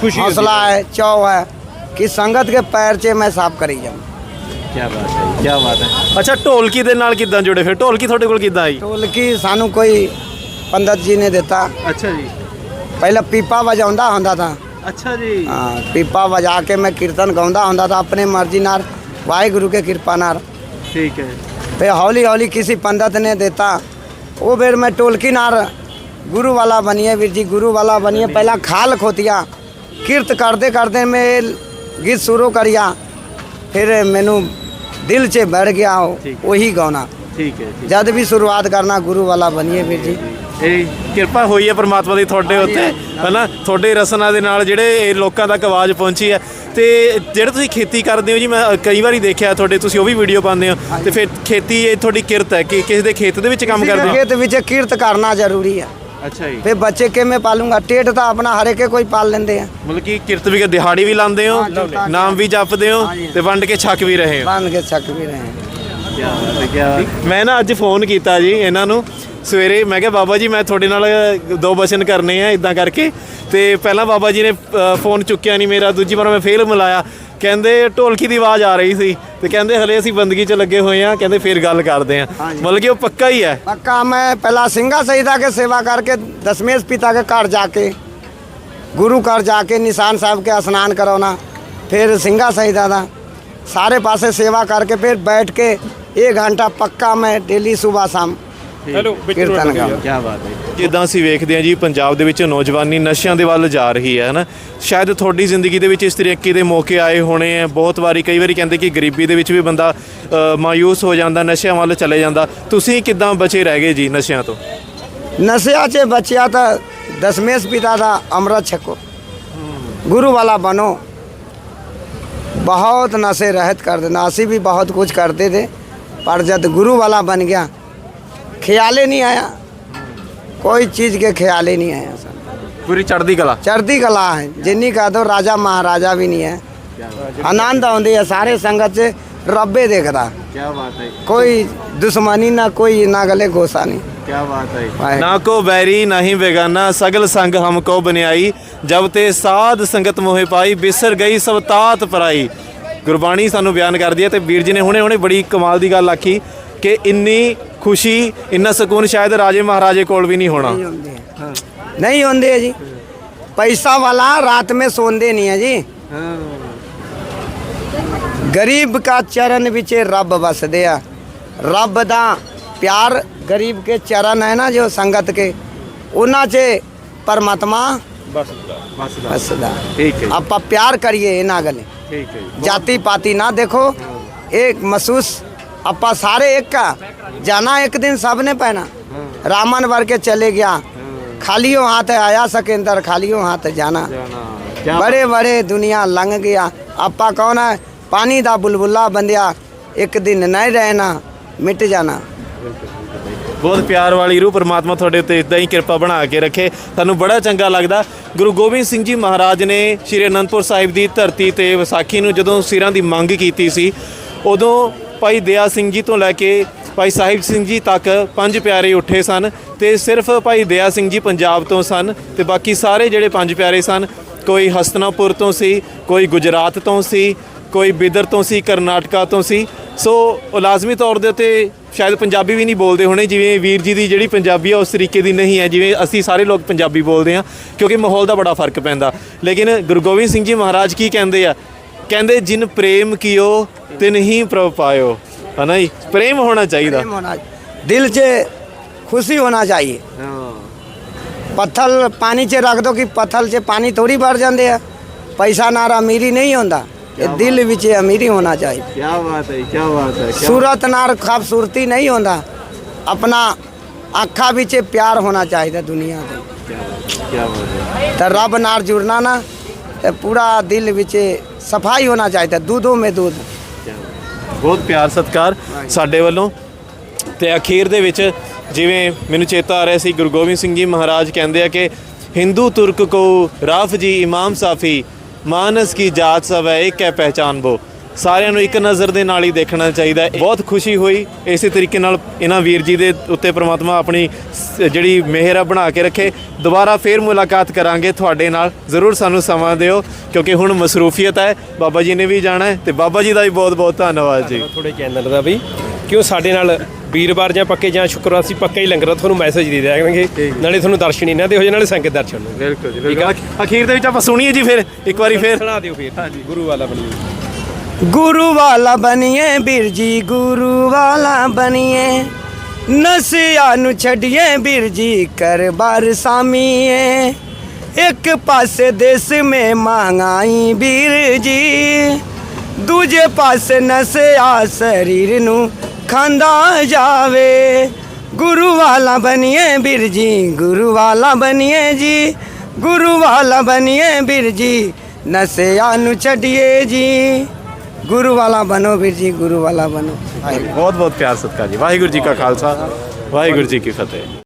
ਖੁਸ਼ੀ ਹੌਸਲਾ ਹੈ। ਚਾਹ ਹੈ ਕਿ ਸੰਗਤ ਦੇ ਪੈਰ 'ਚ ਮੈਂ ਸਾਫ਼ ਕਰੀ ਜਾਵਾਂ। ਕੀ ਬਾਤ ਹੈ ਕੀ ਬਾਤ ਹੈ। ਅੱਛਾ ਢੋਲਕੀ ਦੇ ਨਾਲ ਕਿਦਾਂ ਜੁੜੇ ਫਿਰ? ਢੋਲਕੀ ਤੁਹਾਡੇ ਕੋਲ ਕਿਦਾਂ ਆਈ? ਢੋਲਕੀ ਸਾਨੂੰ ਕੋਈ ਪੰਡਤ ਜੀ ਨੇ ਦਿੱਤਾ। ਅੱਛਾ ਜੀ। ਪਹਿਲਾਂ ਪੀਪਾ ਵਜਾਉਂਦਾ ਹੁੰਦਾ ਤਾਂ ਅੱਛਾ ਜੀ। ਹਾਂ ਪੀਪਾ ਵਜਾ ਕੇ ਮੈਂ ਕੀਰਤਨ ਗਾਉਂਦਾ ਹੁੰਦਾ ਤਾਂ ਆਪਣੇ ਮਰਜ਼ੀ ਨਾਲ ਵਾਹਿਗੁਰੂ ਕੇ ਕਿਰਪਾ ਨਾਲ। ਠੀਕ ਹੈ। ਤੇ ਹੌਲੀ ਹੌਲੀ ਕਿਸੇ ਪੰਡਤ ਨੇ ਦਿੱਤਾ। ਉਹ ਫਿਰ ਮੈਂ ਟੋਲਕੀ ਨਾਲ ਗੁਰੂ ਵਾਲਾ ਬਣੀਏ ਵੀਰ ਜੀ ਗੁਰੂ ਵਾਲਾ ਬਣੀਏ। ਪਹਿਲਾਂ ਖਾਲ ਖੋਤੀਆ ਕਿਰਤ ਕਰਦੇ ਕਰਦੇ ਮੈਂ ਗੀਤ ਸ਼ੁਰੂ ਕਰਿਆ। ਫਿਰ ਮੈਨੂੰ ਦਿਲ 'ਚ ਬੜ ਗਿਆ ਉਹ ਉਹੀ ਗਾਉਣਾ। ਠੀਕ ਹੈ ਜਦ ਵੀ ਸ਼ੁਰੂਆਤ ਕਰਨਾ ਗੁਰੂ ਵਾਲਾ ਬਣੀਏ ਵੀਰ ਜੀ। ਇਹ ਕਿਰਪਾ ਹੋਈ ਹੈ ਪ੍ਰਮਾਤਮਾ ਦੀ ਤੁਹਾਡੇ ਉੱਤੇ ਹਨਾ? ਤੁਹਾਡੇ ਰਸਨਾ ਦੇ ਨਾਲ ਜਿਹੜੇ ਇਹ ਲੋਕਾਂ ਤੱਕ ਆਵਾਜ਼ ਪਹੁੰਚੀ ਹੈ। ਤੇ ਜਿਹੜੇ ਤੁਸੀਂ ਖੇਤੀ ਕਰਦੇ ਹੋ ਜੀ ਮੈਂ ਕਈ ਵਾਰੀ ਦੇਖਿਆ ਤੁਹਾਡੇ ਤੁਸੀਂ ਉਹ ਵੀ ਵੀਡੀਓ ਪਾਉਂਦੇ ਹੋ। ਤੇ ਫਿਰ ਖੇਤੀ ਇਹ ਤੁਹਾਡੀ ਕਿਰਤ ਹੈ ਕਿ ਕਿਸੇ ਦੇ ਖੇਤ ਦੇ ਵਿੱਚ ਕੰਮ ਕਰਦੇ ਹੋ ਖੇਤ ਵਿੱਚ ਕਿਰਤ ਕਰਨਾ ਜ਼ਰੂਰੀ ਹੈ। ਅੱਛਾ ਜੀ। ਫਿਰ ਬੱਚੇ ਕਿਵੇਂ ਪਾਲੂਗਾ? ਟੇਡ ਤਾਂ ਆਪਣਾ ਹਰੇ ਕੇ ਕੋਈ ਪਾਲ ਲੈਂਦੇ ਆ। ਮਤਲਬ ਕਿ ਕਿਰਤ ਵੀ ਦਿਹਾੜੀ ਵੀ ਲਾਉਂਦੇ ਹੋ ਨਾਮ ਵੀ ਜਪਦੇ ਹੋ ਤੇ ਵੰਡ ਕੇ ਛੱਕ ਵੀ ਰਹੇ ਹੋ। ਵੰਡ ਕੇ ਛੱਕ ਵੀ ਰਹੇ ਹੋ ਮੈਂ ਨਾ ਅੱਜ ਫੋਨ ਕੀਤਾ ਜੀ ਇਹਨਾਂ ਨੂੰ। ਸਵੇਰੇ ਮੈਂ ਕਿਹਾ ਬਾਬਾ ਜੀ ਮੈਂ ਤੁਹਾਡੇ ਨਾਲ ਦੋ ਬਚਨ ਕਰਨੇ ਆ ਇਦਾਂ ਕਰਕੇ। ਤੇ ਪਹਿਲਾਂ ਬਾਬਾ ਜੀ ਨੇ ਫੋਨ ਚੁੱਕਿਆ ਨਹੀਂ ਮੇਰਾ। ਦੂਜੀ ਵਾਰ ਮੈਂ ਫੇਲ ਮਿਲਾਇਆ। ਕਹਿੰਦੇ ਢੋਲਕੀ ਦੀ ਆਵਾਜ਼ ਆ ਰਹੀ ਸੀ। ਤੇ ਕਹਿੰਦੇ ਹਲੇ ਅਸੀਂ ਬੰਦਗੀ 'ਚ ਲੱਗੇ ਹੋਏ ਆ। ਕਹਿੰਦੇ ਫੇਰ ਗੱਲ ਕਰਦੇ ਆ। ਮਤਲਬ ਕਿ ਉਹ ਪੱਕਾ ਹੀ ਹੈ। ਪੱਕਾ ਮੈਂ ਪਹਿਲਾਂ ਸਿੰਘਾ ਸਹੀਦਾ ਕੇ ਸੇਵਾ ਕਰਕੇ ਦਸਮੇਸ਼ ਪਿਤਾ ਕੇ ਘਰ ਜਾ ਕੇ ਗੁਰੂ ਘਰ ਜਾ ਕੇ ਨਿਸ਼ਾਨ ਸਾਹਿਬ ਕੇ ਅਸਨਾਨ ਕਰਾਉਣਾ। ਫਿਰ ਸਿੰਘਾ ਸਹੀ ਦਾ। ਸਾਰੇ ਪਾਸੇ ਸੇਵਾ ਕਰਕੇ ਫਿਰ ਬੈਠ ਕੇ ਇਹ ਘੰਟਾ ਪੱਕਾ ਮੈਂ ਡੇਲੀ ਸਵੇਰ ਸ਼ਾਮ ਕੀਰਤਨ ਗਾ ਕੀ ਬਾਤ ਹੈ ਜਿੱਦਾਂ ਅਸੀਂ ਵੇਖਦੇ ਹਾਂ ਜੀ ਪੰਜਾਬ ਦੇ ਵਿੱਚ ਨੌਜਵਾਨੀ ਨਸ਼ਿਆਂ ਦੇ ਵੱਲ ਜਾ ਰਹੀ ਹੈ ਹਨਾ? ਸ਼ਾਇਦ ਤੁਹਾਡੀ ਜ਼ਿੰਦਗੀ ਦੇ ਵਿੱਚ ਇਸ ਤਰੀਕੇ ਦੇ ਮੌਕੇ ਆਏ ਹੋਣੇ ਆ ਬਹੁਤ ਵਾਰੀ ਕਈ ਵਾਰੀ ਕਹਿੰਦੇ ਕਿ ਗਰੀਬੀ ਦੇ ਵਿੱਚ ਵੀ ਬੰਦਾ ਮਾਯੂਸ ਹੋ ਜਾਂਦਾ ਨਸ਼ਿਆਂ ਵੱਲ ਚਲੇ ਜਾਂਦਾ। ਤੁਸੀਂ ਕਿਦਾਂ ਬਚੇ ਰਹਿ ਗਏ ਜੀ ਨਸ਼ਿਆਂ ਤੋਂ? ਨਸ਼ਿਆਂ 'ਚ ਬਚਿਆ ਤਾਂ ਦਸਮੇਸ਼ ਪਿਤਾ ਦਾ ਅੰਮ੍ਰਿਤ ਛਕੋ। ਗੁਰੂ ਵਾਲਾ ਬਣੋ। ਬਹੁਤ ਨਸ਼ੇ ਰਹਿਤ ਕਰ ਦੇਣਾ। ਅਸੀਂ ਵੀ ਬਹੁਤ ਕੁਝ ਕਰਦੇ ਥੇ पर जब गुरु वाला बन गया। ख्याले नहीं आया। कोई चीज़ के ख्याले नहीं आया सर। ਪੂਰੀ ਚੜ੍ਹਦੀ ਕਲਾ ਚੜ੍ਹਦੀ ਕਲਾ ਹੈ ਜਿੰਨੀ ਕਾ ਦੋ ਰਾਜਾ ਮਹਾਰਾਜਾ ਵੀ ਨਹੀਂ ਹੈ ਆਨੰਦ ਆਉਂਦੀ ਹੈ ਸਾਰੇ ਸੰਗਤ 'ਚ ਰੱਬੇ ਦੇਖਦਾ ਕੀ ਬਾਤ ਹੈ ਕੋਈ ਦੁਸ਼ਮਣੀ ਨਾ ਕੋਈ ਇਹਨਾਂ ਗਲੇ ਗੋਸਾ ਨਹੀਂ ਕੀ ਬਾਤ ਹੈ ਨਾ ਕੋ ਬੈਰੀ ਨਾ ਹੀ ਬੇਗਾਨਾ ਸਗਲ ਸੰਗ ਹਮ ਕੋ ਬਨਿਆਈ ਜਬ ਤੇ ਸਾਧ ਸੰਗਤ ਮੋਹਿ ਪਾਈ ਬਿਸਰ ਗਈ ਸਭ ਗੁਰਬਾਣੀ ਸਾਨੂੰ ਬਿਆਨ ਕਰਦੀ ਹੈ ਤੇ ਵੀਰ ਜੀ ਨੇ ਹੁਣੇ ਹੁਣੇ ਬੜੀ ਕਮਾਲ ਦੀ ਗੱਲ ਆਖੀ ਕਿ ਇੰਨੀ ਖੁਸ਼ੀ ਇੰਨਾ ਸਕੂਨ ਸ਼ਾਇਦ ਰਾਜੇ ਮਹਾਰਾਜੇ ਕੋਲ ਵੀ ਨਹੀਂ ਹੋਣਾ नहीं होंगे हाँ। नहीं होंगे जी पैसा वाला रात में सोंदे नहीं है जी गरीब का चरण विचे रब बस दिया रब दा प्यार गरीब के चरण है ना जो संगत के उन्ना चे परमात्मा बसदा ਠੀਕ ਹੈ आप प्यार करिए इना गले ਠੀਕ ਹੈ जाति पाति ना देखो एक महसूस अपा सारे एक का जाना एक दिन सबने पहना रामन वर के चले गया खालियों हाथ आया सकेंदर खालियों हाथ जाना बड़े बड़े दुनिया लंघ गया आपा कौन है पानी दा बुलबुला बंदिया एक दिन नहीं रहना मिट जाना ਬਹੁਤ ਪਿਆਰ ਵਾਲੀ ਰੂਹ ਪਰਮਾਤਮਾ ਤੁਹਾਡੇ ਉੱਤੇ ਇਦਾਂ ਹੀ ਕਿਰਪਾ ਬਣਾ ਕੇ ਰੱਖੇ। ਸਾਨੂੰ ਬੜਾ ਚੰਗਾ ਲੱਗਦਾ। ਗੁਰੂ ਗੋਬਿੰਦ ਸਿੰਘ ਜੀ ਮਹਾਰਾਜ ਨੇ ਸ਼੍ਰੀ ਅਨੰਦਪੁਰ ਸਾਹਿਬ ਦੀ ਧਰਤੀ ਤੇ ਵਿਸਾਖੀ ਨੂੰ ਜਦੋਂ ਸਿਰਾਂ ਦੀ ਮੰਗ ਕੀਤੀ ਸੀ, ਉਦੋਂ ਭਾਈ ਦਇਆ ਸਿੰਘ ਜੀ ਤੋਂ ਲੈ ਕੇ ਭਾਈ ਸਾਹਿਬ ਸਿੰਘ ਜੀ ਤੱਕ ਪੰਜ ਪਿਆਰੇ ਉੱਠੇ ਸਨ ਤੇ ਸਿਰਫ ਭਾਈ ਦਇਆ ਸਿੰਘ ਜੀ ਪੰਜਾਬ ਤੋਂ ਸਨ ਤੇ ਬਾਕੀ ਸਾਰੇ ਜਿਹੜੇ ਪੰਜ ਪਿਆਰੇ ਸਨ, ਕੋਈ ਹਸਤਨਾਪੁਰ ਤੋਂ ਸੀ, ਕੋਈ ਗੁਜਰਾਤ ਤੋਂ ਸੀ ਕੋਈ ਬਿਦਰ ਤੋਂ ਸੀ ਕਰਨਾਟਕਾ ਤੋਂ ਸੀ ਸੋ ਉਹ ਲਾਜ਼ਮੀ ਤੌਰ ਦੇ ਉੱਤੇ ਸ਼ਾਇਦ ਪੰਜਾਬੀ ਵੀ ਨਹੀਂ ਬੋਲਦੇ ਹੋਣੇ ਜਿਵੇਂ ਵੀਰ ਜੀ ਦੀ ਜਿਹੜੀ ਪੰਜਾਬੀ ਆ ਉਸ ਤਰੀਕੇ ਦੀ ਨਹੀਂ ਹੈ ਜਿਵੇਂ ਅਸੀਂ ਸਾਰੇ ਲੋਕ ਪੰਜਾਬੀ ਬੋਲਦੇ ਆ ਕਿਉਂਕਿ ਮਾਹੌਲ ਦਾ ਬੜਾ ਫਰਕ ਪੈਂਦਾ ਲੇਕਿਨ ਗੁਰੂ ਗੋਬਿੰਦ ਸਿੰਘ ਜੀ ਮਹਾਰਾਜ ਕੀ ਕਹਿੰਦੇ ਆ ਕਹਿੰਦੇ ਜਿਨ ਪ੍ਰੇਮ ਕੀਓ ਤਿਨ ਹੀ ਪ੍ਰਭ ਪਾਇਓ ਹਨਾ ਜੀ ਪ੍ਰੇਮ ਹੋਣਾ ਚਾਹੀਦਾ प्रेम होना दिल से खुशी होना चाहिए पत्थर पानी से रख दो कि पत्थर से पानी थोड़ी भर जाते हैं पैसा नार अमीरी नहीं होता ਦਿਲ ਵਿੱਚ ਅਮੀਰੀ ਹੋਣਾ ਚਾਹੀਦਾ। ਕੀ ਬਾਤ ਹੈ ਕੀ ਬਾਤ ਹੈ ਸੂਰਤ ਨਾਲ ਖੂਬਸੂਰਤੀ ਨਹੀਂ ਹੁੰਦਾ। ਆਪਣਾ ਅੱਖਾਂ ਵਿੱਚ ਪਿਆਰ ਹੋਣਾ ਚਾਹੀਦਾ ਦੁਨੀਆ ਦਾ ਕੀ ਰੱਬ ਨਾਲ ਜੁੜਨਾ ਨਾ ਤੇ ਪੂਰਾ ਦਿਲ ਵਿੱਚ ਸਫ਼ਾਈ ਹੋਣਾ ਚਾਹੀਦਾ ਦੁੱਧੋਂ ਮੇ ਦੁੱਧ। ਬਹੁਤ ਪਿਆਰ ਸਤਿਕਾਰ ਸਾਡੇ ਵੱਲੋਂ। ਤੇ ਅਖੀਰ ਦੇ ਵਿੱਚ ਜਿਵੇਂ ਮੈਨੂੰ ਚੇਤਾ ਆ ਰਿਹਾ ਸੀ ਗੁਰੂ ਗੋਬਿੰਦ ਸਿੰਘ ਜੀ ਮਹਾਰਾਜ ਕਹਿੰਦੇ ਆ ਕਿ ਹਿੰਦੂ ਤੁਰਕ ਕੋ ਰਾਫ ਜੀ ਇਮਾਮ ਸਾਫੀ ਮਾਨਸ ਕੀ ਜਾਤ ਸਭ ਹੈ, ਇੱਕ ਹੈ ਪਹਿਚਾਨ ਬੋ। ਸਾਰਿਆਂ ਨੂੰ ਇੱਕ ਨਜ਼ਰ ਦੇ ਨਾਲ ਹੀ ਦੇਖਣਾ ਚਾਹੀਦਾ ਬਹੁਤ ਖੁਸ਼ੀ ਹੋਈ ਇਸੇ ਤਰੀਕੇ ਨਾਲ ਇਹਨਾਂ ਵੀਰ ਜੀ ਦੇ ਉੱਤੇ ਪ੍ਰਮਾਤਮਾ ਆਪਣੀ ਜਿਹੜੀ ਮਿਹਰ ਆ ਬਣਾ ਕੇ ਰੱਖੇ। ਦੁਬਾਰਾ ਫੇਰ ਮੁਲਾਕਾਤ ਕਰਾਂਗੇ ਤੁਹਾਡੇ ਨਾਲ। ਜ਼ਰੂਰ ਸਾਨੂੰ ਸਮਾਂ ਦਿਓ, ਕਿਉਂਕਿ ਹੁਣ ਮਸਰੂਫੀਅਤ ਹੈ। ਬਾਬਾ ਜੀ ਨੇ ਵੀ ਜਾਣਾ ਹੈ ਤੇ ਬਾਬਾ ਜੀ ਦਾ ਵੀ ਬਹੁਤ ਬਹੁਤ ਧੰਨਵਾਦ ਜੀ। ਤੁਹਾਡੇ ਚੈਨਲ ਦਾ ਵੀ ਕਿਉਂ ਸਾਡੇ ਨਾਲ ਵੀਰਵਾਰ ਜਾਂ ਪੱਕੇ ਜਾਂ ਸ਼ੁੱਕਰਵਾਰ ਅਸੀਂ ਪੱਕਾ ਹੀ ਲੰਗਰ ਦਾ ਤੁਹਾਨੂੰ ਮੈਸੇਜ ਦੇ ਦਿਆਂਗੇ ਨਾਲੇ ਤੁਹਾਨੂੰ ਦਰਸ਼ਨ ਇਹਨਾਂ ਦੇ ਹੋ ਜਾਣ ਨਾਲੇ ਸੰਗਤ ਦਰਸ਼ਨ ਨੂੰ ਬਿਲਕੁਲ ਜੀ ਅਖੀਰ ਦੇ ਵਿੱਚ ਆਪਾਂ ਸੁਣੀਏ ਜੀ ਫਿਰ ਇੱਕ ਵਾਰੀ ਫਿਰ। ਸੁਣਾ ਦਿਓ ਫਿਰ। ਹਾਂਜੀ। ਗੁਰੂ ਵਾਲਾ ਬਣੀਏ। ਗੁਰੂ ਵਾਲਾ ਬਣੀਏ ਵੀਰ ਜੀ ਗੁਰੂ ਵਾਲਾ ਬਣੀਏ। ਨਸਿਆ ਨੂੰ ਛੱਡੀਏ ਵੀਰ ਜੀ ਕਰ ਸਾਮੀਏ। ਇੱਕ ਪਾਸੇ ਦੇਸ ਮੇ ਮੰਗਾਈ ਵੀਰ ਜੀ। ਦੂਜੇ ਪਾਸੇ ਨਸਿਆ ਸਰੀਰ ਨੂੰ ਖਾਂਦਾ ਜਾਵੇ। ਗੁਰੂ ਵਾਲਾ ਬਣੀਏ ਵੀਰ ਜੀ ਗੁਰੂ ਵਾਲਾ ਬਣੀਏ ਜੀ। ਗੁਰੂ ਵਾਲਾ ਬਣੀਏ ਵੀਰ ਜੀ, ਨਸਿਆਂ ਨੂੰ ਛੱਡੀਏ ਜੀ। ਗੁਰੂ ਵਾਲਾ ਬਣੋ ਵੀਰ ਜੀ ਗੁਰੂ ਵਾਲਾ ਬਣੋ। ਬਹੁਤ ਬਹੁਤ ਪਿਆਰ ਸਤਿਕਾਰ ਜੀ। ਵਾਹਿਗੁਰੂ ਜੀ ਕਾ ਖਾਲਸਾ, ਵਾਹਿਗੁਰੂ ਜੀ ਕੀ ਫਤਿਹ।